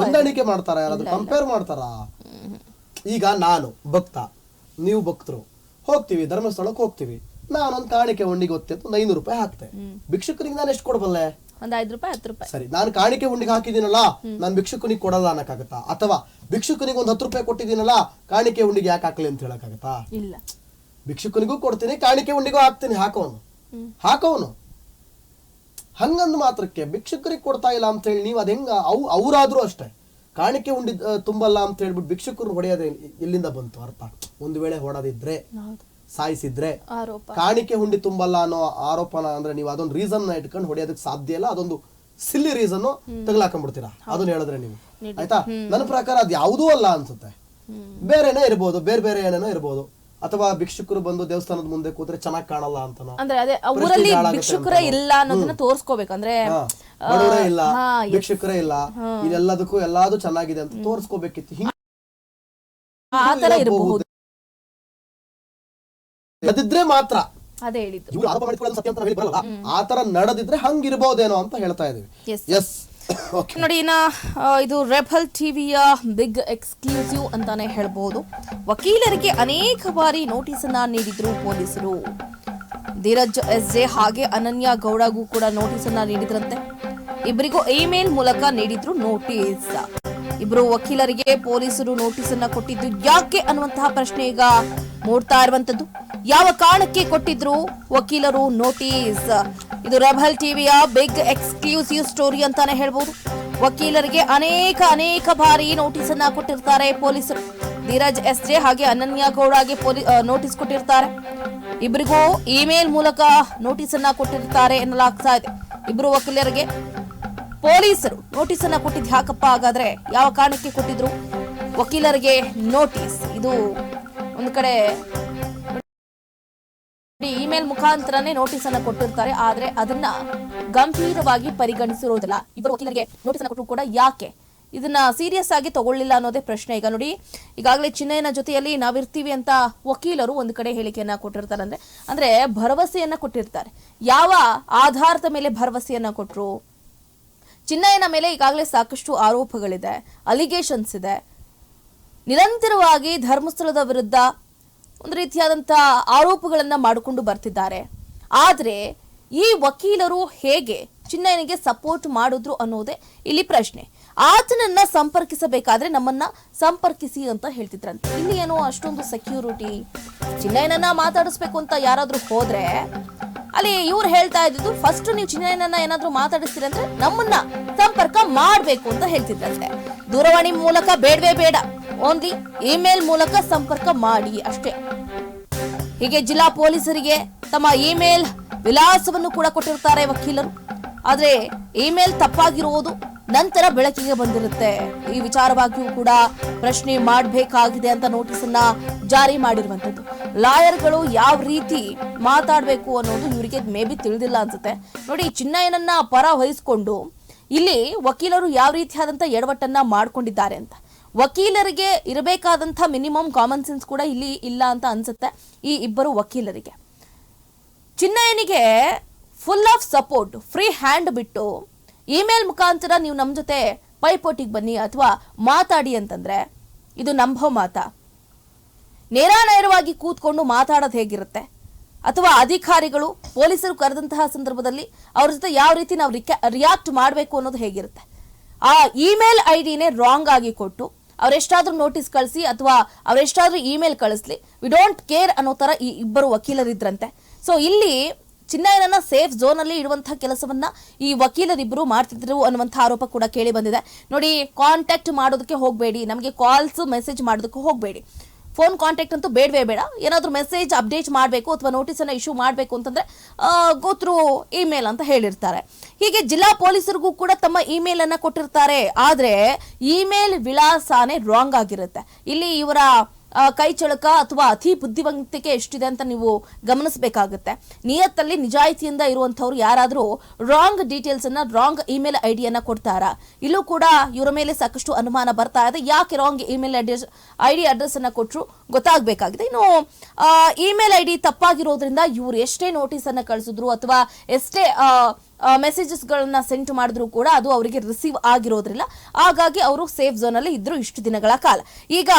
ಹೊಂದಾಣಿಕೆ ಮಾಡ್ತಾರ? ಯಾರಾದ್ರೂ ಕಂಪೇರ್ ಮಾಡ್ತಾರ? ಈಗ ನಾನು ಭಕ್ತ. ನೀವು ಭಕ್ತರು. ಹೋಗ್ತೀವಿ ಧರ್ಮಸ್ಥಳಕ್ಕೆ ಹೋಗ್ತೀವಿ. ನಾನೊಂದು ಕಾಣಿಕೆ ಹುಂಡಿಗೆ ಗೊತ್ತಿತ್ತು ಒಂದು ಐನೂರು ರೂಪಾಯಿ ಹಾಕ್ತೆ. ಭಿಕ್ಷುಕರಿಗೆ ನಾನು ಎಷ್ಟು ಕೊಡಬಲ್ಲೆ? ಒಂದ್ ಐದು ರೂಪಾಯಿ ಹತ್ತು ರೂಪಾಯಿ. ಸರಿ ನಾನು ಕಾಣಿಕೆ ಹುಂಡಿಗೆ ಹಾಕಿದ್ದೀನಲ್ಲ ನಾನು ಭಿಕ್ಷುಕನಿಗೆ ಕೊಡಲ್ಲ ಅನ್ನಕ್ಕಾಗತ್ತಾ? ಅಥವಾ ಭಿಕ್ಷುಕನಿಗೆ ಒಂದು ಹತ್ತು ರೂಪಾಯಿ ಕೊಟ್ಟಿದ್ದೀನಲ್ಲ ಕಾಣಿಕೆ ಹುಂಡಿಗೆ ಯಾಕೆ ಹಾಕ್ಲಿ ಅಂತ ಹೇಳಕ್ಕಾಗತ್ತಾ? ಇಲ್ಲ. ಭಿಕ್ಷುಕನಿಗೂ ಕೊಡ್ತೀನಿ ಕಾಣಿಕೆ ಉಂಡಿಗೂ ಹಾಕ್ತೀನಿ ಹಾಕೋನು. ಹಾಕೋನು. ಹಂಗಂದ್ ಮಾತ್ರಕ್ಕೆ ಭಿಕ್ಷುಕರಿಗೆ ಕೊಡ್ತಾ ಇಲ್ಲ ಅಂತ ಹೇಳಿ ನೀವು ಅದ್ ಹೆಂಗ ಅವು ಅವರಾದ್ರೂ ಅಷ್ಟೇ. ಕಾಣಿಕೆ ಹುಂಡಿ ತುಂಬಲ್ಲ ಅಂತ ಹೇಳ್ಬಿಟ್ಟು ಭಿಕ್ಷುಕರು ಹೊಡೆಯೋದೇ ಎಲ್ಲಿಂದ ಬಂತು ಅರ್ಥ. ಒಂದು ವೇಳೆ ಹೊಡೆದಿದ್ರೆ ಸಾಯಿಸಿದ್ರೆ ಕಾಣಿಕೆ ಹುಂಡಿ ತುಂಬಲ್ಲ ಅನ್ನೋ ಆರೋಪನ ಅಂದ್ರೆ ನೀವು ಅದೊಂದು ರೀಸನ್ ಇಟ್ಕೊಂಡು ಹೊಡೆಯೋದಕ್ಕೆ ಸಾಧ್ಯ ಇಲ್ಲ ಅದೊಂದು ಸಿಲ್ಲಿ ರೀಸನ್ ತಗಲಾಕೊಂಡ್ಬಿಡ್ತೀರಾ? ಅದನ್ನ ಹೇಳಿದ್ರೆ ನೀವು. ಆಯ್ತಾ? ನನ್ನ ಪ್ರಕಾರ ಅದು ಯಾವುದೂ ಅಲ್ಲ ಅನ್ಸುತ್ತೆ. ಬೇರೆನೇ ಇರ್ಬೋದು ಬೇರೆ ಬೇರೆ ಏನೇನೋ ಇರ್ಬೋದು. ಅಥವಾ ಭಿಕ್ಷುಕರು ಬಂದು ದೇವಸ್ಥಾನದ ಮುಂದೆ ಕೂತ್ರೆ ಚೆನ್ನಾಗಿ ಕಾಣಲ್ಲ ಅಂತ ಅಂದ್ರೆ ಅದೇ ಊರಲ್ಲಿ ಭಿಕ್ಷುಕರೇ ಇಲ್ಲ ಅನ್ನೋದನ್ನ ತೋರಿಸ್ಕೋಬೇಕು. ಅಂದ್ರೆ ಬಡವರೇ ಇಲ್ಲ ಭಿಕ್ಷುಕರೇ ಇಲ್ಲ ಇದೆಲ್ಲದಕ್ಕೂ ಎಲ್ಲಾದು ಚೆನ್ನಾಗಿದೆ ಅಂತ ತೋರಿಸ್ಕೋಬೇಕಿತ್ತು. ತರ ಇರಬಹುದು. ನಡೆದಿದ್ರೆ ಮಾತ್ರ. ಅದೇ ಹೇಳಿದ್ದು. ಇವ್ರು ಆರೋಪ ಮಾಡಿಕೊಳ್ಳೋದು ಸತ್ಯ ಅಂತ ಹೇಳಿ ಬರಲ್ಲ. ಆ ತರ ನಡೆದಿದ್ರೆ ಹಂಗಿರ್ಬೋದೇನೋ ಅಂತ ಹೇಳ್ತಾ ಇದೀವಿ Yes. ಎಸ್ ಓಕೆ ನೋಡಿ ಇನ್ನ ಆ, ಇದು ರೆಬಲ್ ಟಿವಿಯ ಬಿಗ್ ಎಕ್ಸ್ಕ್ಲೂಸಿವ್ ಅಂತಾನೆ ಹೇಳ್ಬಹುದು ವಕೀಲರಿಗೆ ಅನೇಕ ಬಾರಿ ನೋಟಿಸ್ ಅನ್ನ ನೀಡಿದ್ರು ಪೊಲೀಸರು. ಧೀರಜ್ ಎಸ್ ಜೆ ಹಾಗೆ ಅನನ್ಯ ಗೌಡಗೂ ಕೂಡ ನೋಟಿಸ್ ಅನ್ನ ನೀಡಿದ್ರಂತೆ. ಇಬ್ಬರಿಗೂ ಇಮೇಲ್ ಮೂಲಕ ನೀಡಿದ್ರು ನೋಟಿಸ್. ಇಬ್ರು ವಕೀಲರಿಗೆ ಪೊಲೀಸರು ನೋಟಿಸ್ ಅನ್ನ ಕೊಟ್ಟಿದ್ದು ಯಾಕೆ ಅನ್ನುವಂತಹ ಪ್ರಶ್ನೆ ಈಗ ಮೂಡ್ತಾ ಇರುವಂತದ್ದು. ಯಾವ ಕಾರಣಕ್ಕೆ ಕೊಟ್ಟಿದ್ರು ವಕೀಲರು ನೋಟಿಸ್? ಇದು ರೆಬಲ್ ಟಿವಿಯ ಬಿಗ್ ಎಕ್ಸ್ಕ್ಲೂಸಿವ್ ಸ್ಟೋರಿ ಅಂತಾನೆ ಹೇಳ್ಬೋದು. ವಕೀಲರಿಗೆ ಅನೇಕ ಅನೇಕ ಬಾರಿ ನೋಟಿಸ್ ಅನ್ನ ಕೊಟ್ಟಿರ್ತಾರೆ ಪೊಲೀಸರು. ಧೀರಜ್, ಎಸ್ ಜೆ ಹಾಗೆ ಅನನ್ಯ ಗೌಡಗೆ ನೋಟಿಸ್ ಕೊಟ್ಟಿರ್ತಾರೆ. ಇಬ್ಬರಿಗೂ ಇಮೇಲ್ ಮೂಲಕ ನೋಟಿಸ್ ಅನ್ನ ಕೊಟ್ಟಿರ್ತಾರೆ ಎನ್ನಲಾಗ್ತಾ ಇದೆ. ಇಬ್ರು ವಕೀಲರಿಗೆ ಪೊಲೀಸರು ನೋಟಿಸ್ ಅನ್ನ ಕೊಟ್ಟಿದ್ ಯಾಕಪ್ಪ ಹಾಗಾದ್ರೆ ಯಾವ ಕಾರಣಕ್ಕೆ ಕೊಟ್ಟಿದ್ರು? ವಕೀಲರಿಗೆ ನೋಟಿಸ್. ಇದು ಒಂದು ಕಡೆ ಇಮೇಲ್ ಮುಖಾಂತರನೇ ನೋಟಿಸ್ ಅನ್ನ ಕೊಟ್ಟಿರ್ತಾರೆ, ಆದ್ರೆ ಅದನ್ನ ಗಂಭೀರವಾಗಿ ಪರಿಗಣಿಸಿರೋದಿಲ್ಲ. ಇಬ್ಬರು ವಕೀಲರಿಗೆ ನೋಟಿಸ್ ಅನ್ನ ಕೊಟ್ಟರು ಕೂಡ ಯಾಕೆ? ಇದನ್ನ ಸೀರಿಯಸ್ ಆಗಿ ತಗೊಳ್ಳಿಲ್ಲ ಅನ್ನೋದೇ ಪ್ರಶ್ನೆ. ಈಗ ನೋಡಿ, ಈಗಾಗಲೇ ಚಿನ್ನಯ್ಯನ ಜೊತೆಯಲ್ಲಿ ನಾವಿರ್ತೀವಿ ಅಂತ ವಕೀಲರು ಒಂದು ಕಡೆ ಹೇಳಿಕೆಯನ್ನ ಕೊಟ್ಟಿರ್ತಾರೆ ಅಂದ್ರೆ ಅಂದ್ರೆ ಭರವಸೆಯನ್ನ ಕೊಟ್ಟಿರ್ತಾರೆ. ಯಾವ ಆಧಾರದ ಮೇಲೆ ಭರವಸೆಯನ್ನ ಕೊಟ್ರು? ಚಿನ್ನಯ್ಯನ ಮೇಲೆ ಈಗಾಗಲೇ ಸಾಕಷ್ಟು ಆರೋಪಗಳಿದೆ ಅಲಿಗೇಷನ್ಸ್ ಇದೆ. ನಿರಂತರವಾಗಿ ಧರ್ಮಸ್ಥಳದ ವಿರುದ್ಧ ಒಂದು ರೀತಿಯಾದಂಥ ಆರೋಪಗಳನ್ನು ಮಾಡಿಕೊಂಡು ಬರ್ತಿದ್ದಾರೆ. ಆದರೆ ಈ ವಕೀಲರು ಹೇಗೆ ಚಿನ್ನಯ್ಯನಿಗೆ ಸಪೋರ್ಟ್ ಮಾಡಿದ್ರು ಅನ್ನೋದೇ ಇಲ್ಲಿ ಪ್ರಶ್ನೆ. ಆತನನ್ನ ಸಂಪರ್ಕಿಸಬೇಕಾದ್ರೆ ನಮ್ಮನ್ನ ಸಂಪರ್ಕಿಸಿ ಅಂತ ಹೇಳ್ತಿದ್ರಂತೆ. ಇಲ್ಲಿ ಏನೋ ಅಷ್ಟೊಂದು ಸೆಕ್ಯೂರಿಟಿ ಚಿನ್ನಯ್ಯನನ್ನ ಮಾತಾಡಿಸ್ಬೇಕು ಅಂತ ಯಾರಾದ್ರೂ ಹೋದ್ರೆ ಅಲ್ಲಿ ಇವ್ರು ಹೇಳ್ತಾ ಇದ್ದಿದ್ದು ಫಸ್ಟ್ ನೀವು ಚಿನ್ನಯ್ಯನನ್ನ ಏನಾದ್ರೂ ಮಾತಾಡಿಸ್ತೀರ ಅಂದ್ರೆ ನಮ್ಮನ್ನ ಸಂಪರ್ಕ ಮಾಡ್ಬೇಕು ಅಂತ ಹೇಳ್ತಿದ್ರಂತೆ. ದೂರವಾಣಿ ಮೂಲಕ ಬೇಡವೇ ಬೇಡ. ಓನ್ಲಿ ಇಮೇಲ್ ಮೂಲಕ ಸಂಪರ್ಕ ಮಾಡಿ ಅಷ್ಟೇ. ಹೀಗೆ ಜಿಲ್ಲಾ ಪೊಲೀಸರಿಗೆ ತಮ್ಮ ಇಮೇಲ್ ವಿಳಾಸವನ್ನು ಕೂಡ ಕೊಟ್ಟಿರ್ತಾರೆ ವಕೀಲರು. ಆದ್ರೆ ಇಮೇಲ್ ತಪ್ಪಾಗಿರುವುದು ನಂತರ ಬೆಳಕಿಗೆ ಬಂದಿರುತ್ತೆ. ಈ ವಿಚಾರವಾಗಿಯೂ ಕೂಡ ಪ್ರಶ್ನೆ ಮಾಡಬೇಕಾಗಿದೆ ಅಂತ ನೋಟಿಸ್ ಅನ್ನ ಜಾರಿ ಮಾಡಿರುವಂತದ್ದು ಲಾಯರ್ಗಳು ಯಾವ ರೀತಿ ಮಾತಾಡಬೇಕು ಅನ್ನೋದು ಇವರಿಗೆ ಮೇ ಬಿ ತಿಳಿದಿಲ್ಲ ಅನ್ಸುತ್ತೆ. ನೋಡಿ ಚಿನ್ನಯ್ಯನನ್ನ ಪರ ವಹಿಸಿಕೊಂಡು ಇಲ್ಲಿ ವಕೀಲರು ಯಾವ ರೀತಿಯಾದಂತ ಎಡವಟ್ಟನ್ನ ಮಾಡ್ಕೊಂಡಿದ್ದಾರೆ ಅಂತ. ವಕೀಲರಿಗೆ ಇರಬೇಕಾದಂಥ ಮಿನಿಮಮ್ ಕಾಮನ್ ಸೆನ್ಸ್ ಕೂಡ ಇಲ್ಲಿ ಇಲ್ಲ ಅಂತ ಅನ್ಸುತ್ತೆ ಈ ಇಬ್ಬರು ವಕೀಲರಿಗೆ. ಚಿನ್ನಯ್ಯನಿಗೆ full of support free hand ಬಿಟ್ಟು ಇಮೇಲ್ ಮುಖಾಂತರ ನೀವು ನಮ್ಮ ಜೊತೆ ಪೈಪೋಟಿಗೆ ಬನ್ನಿ ಅಥವಾ ಮಾತಾಡಿ ಅಂತಂದ್ರೆ ಇದು ನಂಬೋ ಮಾತಾ. ನೇರಾನೇರವಾಗಿ ಕೂತ್ಕೊಂಡು ಮಾತಾಡೋದು ಹೇಗಿರುತ್ತೆ? ಅಥವಾ ಅಧಿಕಾರಿಗಳು, ಪೊಲೀಸರು ಕರೆದಂತಹ ಸಂದರ್ಭದಲ್ಲಿ ಅವ್ರ ಜೊತೆ ಯಾವ ರೀತಿ ನಾವು ರಿಯಾಕ್ಟ್ ಮಾಡಬೇಕು ಅನ್ನೋದು ಹೇಗಿರುತ್ತೆ? ಆ ಇಮೇಲ್ ಐ ಡಿನೇ ರಾಂಗ್ ಆಗಿ ಕೊಟ್ಟು ಅವರೆಷ್ಟಾದ್ರೂ ನೋಟಿಸ್ ಕಳಿಸಿ ಅಥವಾ ಅವರೆಷ್ಟಾದ್ರೂ ಇಮೇಲ್ ಕಳಿಸ್ಲಿ. ವಿ ಡೋಂಟ್ ಕೇರ್ ಅನ್ನೋ ತರ ಈ ಇಬ್ಬರು ವಕೀಲರಿದ್ರಂತೆ. ಸೊ ಇಲ್ಲಿ ಚಿನ್ನಯ್ಯನನ್ನ ಸೇಫ್ ಝೋನ್ ಅಲ್ಲಿ ಇಡುವಂತಹ ಕೆಲಸವನ್ನ ಈ ವಕೀಲರಿಬ್ಬರು ಮಾಡ್ತಿದ್ರು ಅನ್ನುವಂಥ ಆರೋಪ ಕೂಡ ಕೇಳಿ ಬಂದಿದೆ. ನೋಡಿ ಕಾಂಟ್ಯಾಕ್ಟ್ ಮಾಡೋದಕ್ಕೆ ಹೋಗಬೇಡಿ. ನಮಗೆ ಕಾಲ್ಸ್ ಮೆಸೇಜ್ ಮಾಡೋದಕ್ಕೆ ಹೋಗಬೇಡಿ. ಫೋನ್ ಕಾಂಟ್ಯಾಕ್ಟ್ ಅಂತೂ ಬೇಡವೇ ಬೇಡ. ಏನಾದರೂ ಮೆಸೇಜ್ ಅಪ್ಡೇಟ್ ಮಾಡಬೇಕು ಅಥವಾ ನೋಟಿಸನ್ನು ಇಶ್ಯೂ ಮಾಡಬೇಕು ಅಂತಂದ್ರೆ ಗೋತ್ರು ಇಮೇಲ್ ಅಂತ ಹೇಳಿರ್ತಾರೆ. ಹೀಗೆ ಜಿಲ್ಲಾ ಪೊಲೀಸರಿಗೂ ಕೂಡ ತಮ್ಮ ಇಮೇಲ್ ಅನ್ನ ಕೊಟ್ಟಿರ್ತಾರೆ. ಆದರೆ ಇಮೇಲ್ ವಿಳಾಸನೇ ರಾಂಗ್ ಆಗಿರುತ್ತೆ. ಇಲ್ಲಿ ಇವರ ಆ, ಕೈ ಚಳಕ ಅಥವಾ ಅತಿ ಬುದ್ಧಿವಂತಿಕೆ ಎಷ್ಟಿದೆ ಅಂತ ನೀವು ಗಮನಿಸಬೇಕಾಗುತ್ತೆ. ನಿಯತ್ತಲ್ಲಿ ನಿಜಾಯಿತಿಯಿಂದ ಇರುವಂತವ್ರು ಯಾರಾದರೂ ರಾಂಗ್ ಡೀಟೇಲ್ಸ್ ಅನ್ನ ರಾಂಗ್ ಇಮೇಲ್ ಐಡಿಯನ್ನ ಕೊಡ್ತಾರಾ? ಇಲ್ಲೂ ಕೂಡ ಇವರ ಮೇಲೆ ಸಾಕಷ್ಟು ಅನುಮಾನ ಬರ್ತಾ ಇದೆ. ಯಾಕೆ wrong email address I D address ಅನ್ನ ಕೊಟ್ಟರು ಗೊತ್ತಾಗಬೇಕಾಗಿದೆ. ಇನ್ನು ಇಮೇಲ್ ಐ ಡಿ ತಪ್ಪಾಗಿರೋದ್ರಿಂದ ಇವ್ರು ಎಷ್ಟೇ ನೋಟಿಸ್ ಅನ್ನ ಕಳಿಸಿದ್ರು ಅಥವಾ ಎಷ್ಟೇ ಮೆಸೇಜಸ್ ಗಳನ್ನ ಸೆಂಡ್ ಮಾಡಿದ್ರು ಕೂಡ ಅದು ಅವರಿಗೆ ರಿಸೀವ್ ಆಗಿರೋದ್ರಿಲ್ಲ. ಹಾಗಾಗಿ ಅವರು ಸೇಫ್ ಝೋನ್ ಅಲ್ಲಿ ಇದ್ರು ಇಷ್ಟು ದಿನಗಳ ಕಾಲ. ಈಗ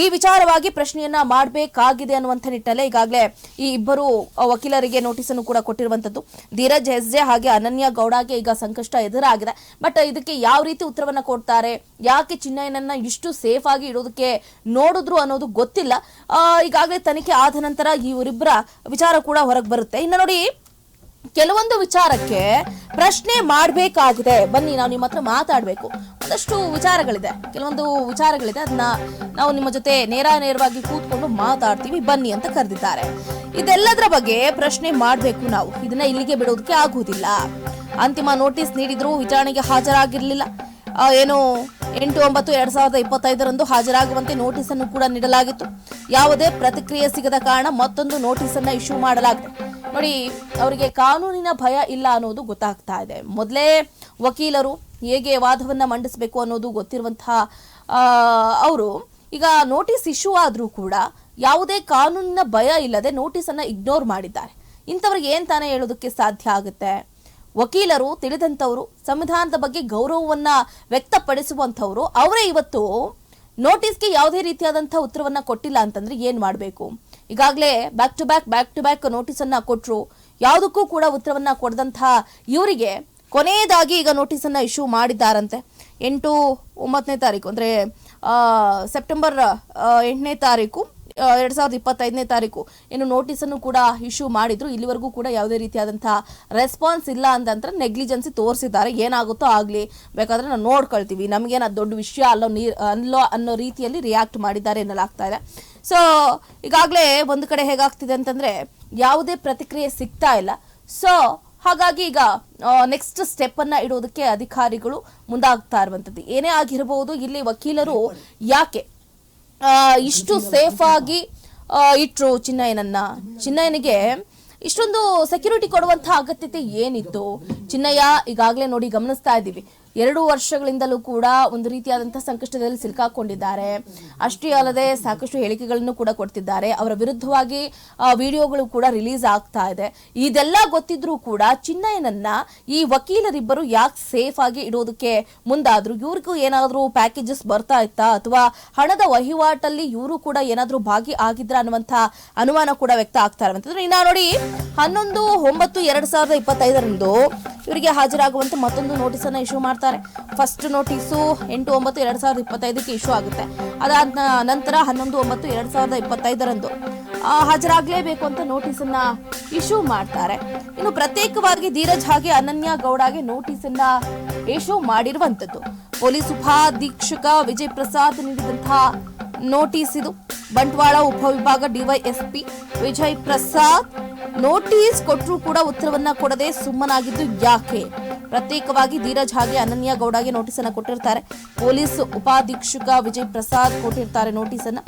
ಈ ವಿಚಾರವಾಗಿ ಪ್ರಶ್ನೆಯನ್ನ ಮಾಡಬೇಕಾಗಿದೆ ಅನ್ನುವಂಥ ನಿಟ್ಟಲ್ಲೇ ಈಗಾಗಲೇ ಈ ಇಬ್ಬರು ವಕೀಲರಿಗೆ ನೋಟಿಸ್ ಅನ್ನು ಕೂಡ ಕೊಟ್ಟಿರುವಂತದ್ದು ಧೀರಜ್ ಹೆಸ್ಜೆ ಹಾಗೆ ಅನನ್ಯ ಗೌಡಗೆ ಈಗ ಸಂಕಷ್ಟ ಎದುರಾಗಿದೆ. ಬಟ್ ಇದಕ್ಕೆ ಯಾವ ರೀತಿ ಉತ್ತರವನ್ನ ಕೊಡ್ತಾರೆ? ಯಾಕೆ ಚಿನ್ನಯ್ಯನನ್ನ ಇಷ್ಟು ಸೇಫ್ ಆಗಿ ಇಡೋದಕ್ಕೆ ನೋಡಿದ್ರು ಅನ್ನೋದು ಗೊತ್ತಿಲ್ಲ. ಈಗಾಗಲೇ ತನಿಖೆ ಆದ ನಂತರ ಇವರಿಬ್ಬರ ವಿಚಾರ ಕೂಡ ಹೊರಗೆ ಬರುತ್ತೆ. ಇನ್ನು ನೋಡಿ ಕೆಲವೊಂದು ವಿಚಾರಕ್ಕೆ ಪ್ರಶ್ನೆ ಮಾಡಬೇಕಾಗಿದೆ. ಬನ್ನಿ, ನಾವು ನಿಮ್ಮ ಹತ್ರ ಮಾತಾಡಬೇಕು. ಒಂದಷ್ಟು ವಿಚಾರಗಳಿದೆ. ಕೆಲವೊಂದು ವಿಚಾರಗಳಿದೆ. ಅದನ್ನ ನಾವು ನಿಮ್ಮ ಜೊತೆ ನೇರ ನೇರವಾಗಿ ಕೂತ್ಕೊಂಡು ಮಾತಾಡ್ತೀವಿ. ಬನ್ನಿ ಅಂತ ಕರೆದಿದ್ದಾರೆ. ಇದೆಲ್ಲದರ ಬಗ್ಗೆ ಪ್ರಶ್ನೆ ಮಾಡಬೇಕು ನಾವು. ಇದನ್ನ ಇಲ್ಲಿಗೆ ಬಿಡೋದಕ್ಕೆ ಆಗುವುದಿಲ್ಲ. ಅಂತಿಮ ನೋಟಿಸ್ ನೀಡಿದ್ರು ವಿಚಾರಣೆಗೆ ಹಾಜರಾಗಿರಲಿಲ್ಲ. ಏನು ಎಂಟು, ಒಂಬತ್ತು, ಎರಡ್ ಸಾವಿರದ ಇಪ್ಪತ್ತೈದರಂದು ಹಾಜರಾಗುವಂತೆ ನೋಟಿಸ್ ಅನ್ನು ಕೂಡ ನೀಡಲಾಗಿತ್ತು. ಯಾವುದೇ ಪ್ರತಿಕ್ರಿಯೆ ಸಿಗದ ಕಾರಣ ಮತ್ತೊಂದು ನೋಟಿಸ್ ಅನ್ನ ಇಶ್ಯೂ ಮಾಡಲಾಗಿದೆ. ನೋಡಿ, ಅವರಿಗೆ ಕಾನೂನಿನ ಭಯ ಇಲ್ಲ ಅನ್ನೋದು ಗೊತ್ತಾಗ್ತಾ ಇದೆ. ಮೊದಲೇ ವಕೀಲರು ಹೇಗೆ ವಾದವನ್ನ ಮಂಡಿಸಬೇಕು ಅನ್ನೋದು ಗೊತ್ತಿರುವಂತಹ ಅವರು ಈಗ ನೋಟಿಸ್ ಇಶ್ಯೂ ಆದರೂ ಕೂಡ ಯಾವುದೇ ಕಾನೂನಿನ ಭಯ ಇಲ್ಲದೆ ನೋಟಿಸ್ ಅನ್ನ ಇಗ್ನೋರ್ ಮಾಡಿದ್ದಾರೆ. ಇಂಥವ್ರಿಗೆ ಏನ್ ತಾನೇ ಹೇಳೋದಕ್ಕೆ ಸಾಧ್ಯ ಆಗುತ್ತೆ? ವಕೀಲರು ತಿಳಿದಂಥವರು, ಸಂವಿಧಾನದ ಬಗ್ಗೆ ಗೌರವವನ್ನ ವ್ಯಕ್ತಪಡಿಸುವಂಥವ್ರು, ಅವರೇ ಇವತ್ತು ನೋಟಿಸ್ಗೆ ಯಾವುದೇ ರೀತಿಯಾದಂಥ ಉತ್ತರವನ್ನ ಕೊಟ್ಟಿಲ್ಲ ಅಂತಂದ್ರೆ ಏನ್ ಮಾಡಬೇಕು? ಈಗಾಗಲೇ back to back back to back notice ಅನ್ನ ಕೊಟ್ಟರು ಯಾವುದಕ್ಕೂ ಕೂಡ ಉತ್ತರವನ್ನ ಕೊಡದಂತಹ ಇವರಿಗೆ ಕೊನೆಯದಾಗಿ ಈಗ ನೋಟಿಸ್ ಅನ್ನ ಇಶ್ಯೂ ಮಾಡಿದ್ದಾರಂತೆ. ಎಂಟು ಒಂಬತ್ತನೇ ತಾರೀಕು, ಅಂದ್ರೆ ಸೆಪ್ಟೆಂಬರ್ ಎಂಟನೇ ತಾರೀಕು ಎರಡ್ ಸಾವಿರದ ಇಪ್ಪತ್ತೈದನೇ ತಾರೀಕು ಏನು ನೋಟಿಸ್ ಅನ್ನು ಕೂಡ ಇಶ್ಯೂ ಮಾಡಿದ್ರು. ಇಲ್ಲಿವರೆಗೂ ಕೂಡ ಯಾವುದೇ ರೀತಿಯಾದಂತಹ ರೆಸ್ಪಾನ್ಸ್ ಇಲ್ಲ ಅಂತಂದ್ರೆ ನೆಗ್ಲಿಜೆನ್ಸಿ ತೋರಿಸಿದ್ದಾರೆ. ಏನಾಗುತ್ತೋ ಆಗ್ಲಿ, ಬೇಕಾದ್ರೆ ನಾವು ನೋಡ್ಕೊಳ್ತೀವಿ. ನಮಗೇನು ದೊಡ್ಡ ವಿಷಯ ಅಲ್ಲೋ ನೀರ್, ಅಲ್ಲೋ ಅನ್ನೋ ರೀತಿಯಲ್ಲಿ ರಿಯಾಕ್ಟ್ ಮಾಡಿದ್ದಾರೆ ಎನ್ನಲಾಗ್ತಾ ಇದೆ. ಸೊ ಈಗಾಗಲೇ ಒಂದು ಕಡೆ ಹೇಗಾಗ್ತಿದೆ ಅಂತಂದ್ರೆ ಯಾವುದೇ ಪ್ರತಿಕ್ರಿಯೆ ಸಿಗ್ತಾ ಇಲ್ಲ. ಸೊ ಹಾಗಾಗಿ ಈಗ ನೆಕ್ಸ್ಟ್ ಸ್ಟೆಪ್ ಅನ್ನ ಇಡೋದಕ್ಕೆ ಅಧಿಕಾರಿಗಳು ಮುಂದಾಗ್ತಾ ಇರುವಂತದ್ದು ಏನೇ ಆಗಿರಬಹುದು ಇಲ್ಲಿ ವಕೀಲರು ಯಾಕೆ ಇಷ್ಟು ಸೇಫ್ ಆಗಿ ಇಟ್ರು ಚಿನ್ನಯ್ಯನನ್ನ? ಚಿನ್ನಯ್ಯನಿಗೆ ಇಷ್ಟೊಂದು ಸೆಕ್ಯೂರಿಟಿ ಕೊಡುವಂತಹ ಅಗತ್ಯತೆ ಏನಿತ್ತು? ಚಿನ್ನಯ್ಯ, ಈಗಾಗಲೇ ನೋಡಿ ಗಮನಿಸ್ತಾ ಇದ್ದೀವಿ. ಎರಡು ವರ್ಷಗಳಿಂದಲೂ ಕೂಡ ಒಂದು ರೀತಿಯಾದಂತಹ ಸಂಕಷ್ಟದಲ್ಲಿ ಸಿಲುಕಾಕೊಂಡಿದ್ದಾರೆ. ಅಷ್ಟೇ ಅಲ್ಲದೆ ಸಾಕಷ್ಟು ಹೇಳಿಕೆಗಳನ್ನು ಕೂಡ ಕೊಡ್ತಿದ್ದಾರೆ. ಅವರ ವಿರುದ್ಧವಾಗಿ ವಿಡಿಯೋಗಳು ಕೂಡ ರಿಲೀಸ್ ಆಗ್ತಾ ಇದೆ. ಇದೆಲ್ಲ ಗೊತ್ತಿದ್ರೂ ಕೂಡ ಚಿನ್ನಯ್ಯನನ್ನ ಈ ವಕೀಲರಿಬ್ಬರು ಯಾಕೆ ಸೇಫ್ ಆಗಿ ಇಡೋದಕ್ಕೆ ಮುಂದಾದ್ರು? ಇವ್ರಿಗೂ ಏನಾದರೂ ಪ್ಯಾಕೇಜಸ್ ಬರ್ತಾ ಇತ್ತಾ? ಅಥವಾ ಹಣದ ವಹಿವಾಟಲ್ಲಿ ಇವರು ಕೂಡ ಏನಾದರೂ ಭಾಗಿ ಆಗಿದ್ರ ಅನ್ನುವಂತ ಅನುಮಾನ ಕೂಡ ವ್ಯಕ್ತ ಆಗ್ತಾ ಅಂತಂದ್ರೆ ಇನ್ನ ನೋಡಿ, ಹನ್ನೊಂದು, ಒಂಬತ್ತು, ಎರಡ್ ಸಾವಿರದ ಇಪ್ಪತ್ತೈದರಂದು ಇವರಿಗೆ ಹಾಜರಾಗುವಂತ ಮತ್ತೊಂದು ನೋಟಿಸ್ ಅನ್ನ ಇಶ್ಯೂ ಮಾಡ್ತಾರೆ ಫಸ್ಟ್ ನೋಟಿಸು ಎಂಟು ಒಂಬತ್ತು ಎರಡು ಸಾವಿರದ ಇಪ್ಪತ್ತೈದಕ್ಕೆ ಇಶ್ಯೂ ಆಗುತ್ತೆ. ಅದಾದ ನಂತರ ಹನ್ನೊಂದು ಒಂಬತ್ತು ಎರಡು ಸಾವಿರದ ಇಪ್ಪತ್ತೈದರಂದು. ಹಾಜರಾಗಲೇಬೇಕು ಅಂತ ನೋಟಿಸನ್ನ ಇಶ್ಯೂ ಮಾಡ್ತಾರೆ. ಇನ್ನು ಪ್ರತ್ಯೇಕವಾಗಿ ಧೀರಜ್ ಹಾಗೆ ಅನನ್ಯ ಗೌಡಗೆ ನೋಟಿಸ್ ಅನ್ನ ಇಶ್ಯೂ ಮಾಡಿರುವಂತದ್ದು. ಪೊಲೀಸ್ ಉಪಾಧೀಕ್ಷಕ ವಿಜಯ್ ಪ್ರಸಾದ್ ನೀಡಿದಂತಹ ನೋಟಿಸ್ ಇದು. ಬಂಟ್ವಾಳ ಉಪವಿಭಾಗ ಡಿವೈಎಸ್ಪಿ ವಿಜಯ್ ಪ್ರಸಾದ್ ನೋಟಿಸ್ ಕೊಟ್ಟರೂ ಕೂಡ ಉತ್ತರವನ್ನ ಕೊಡದೆ ಸುಮ್ಮನಾಗಿದ್ದು ಯಾಕೆ? ಪ್ರತ್ಯೇಕವಾಗಿ ಧೀರಜ್ ಹಾಗೆ ಅನನ್ಯ ಗೌಡಗೆ ನೋಟಿಸ್ ಅನ್ನ ಕೊಟ್ಟಿರ್ತಾರೆ. ಪೊಲೀಸ್ ಉಪಾಧೀಕ್ಷಕ ವಿಜಯ್ ಪ್ರಸಾದ್ ಕೊಟ್ಟಿರ್ತಾರೆ ನೋಟಿಸ್ ಅನ್ನ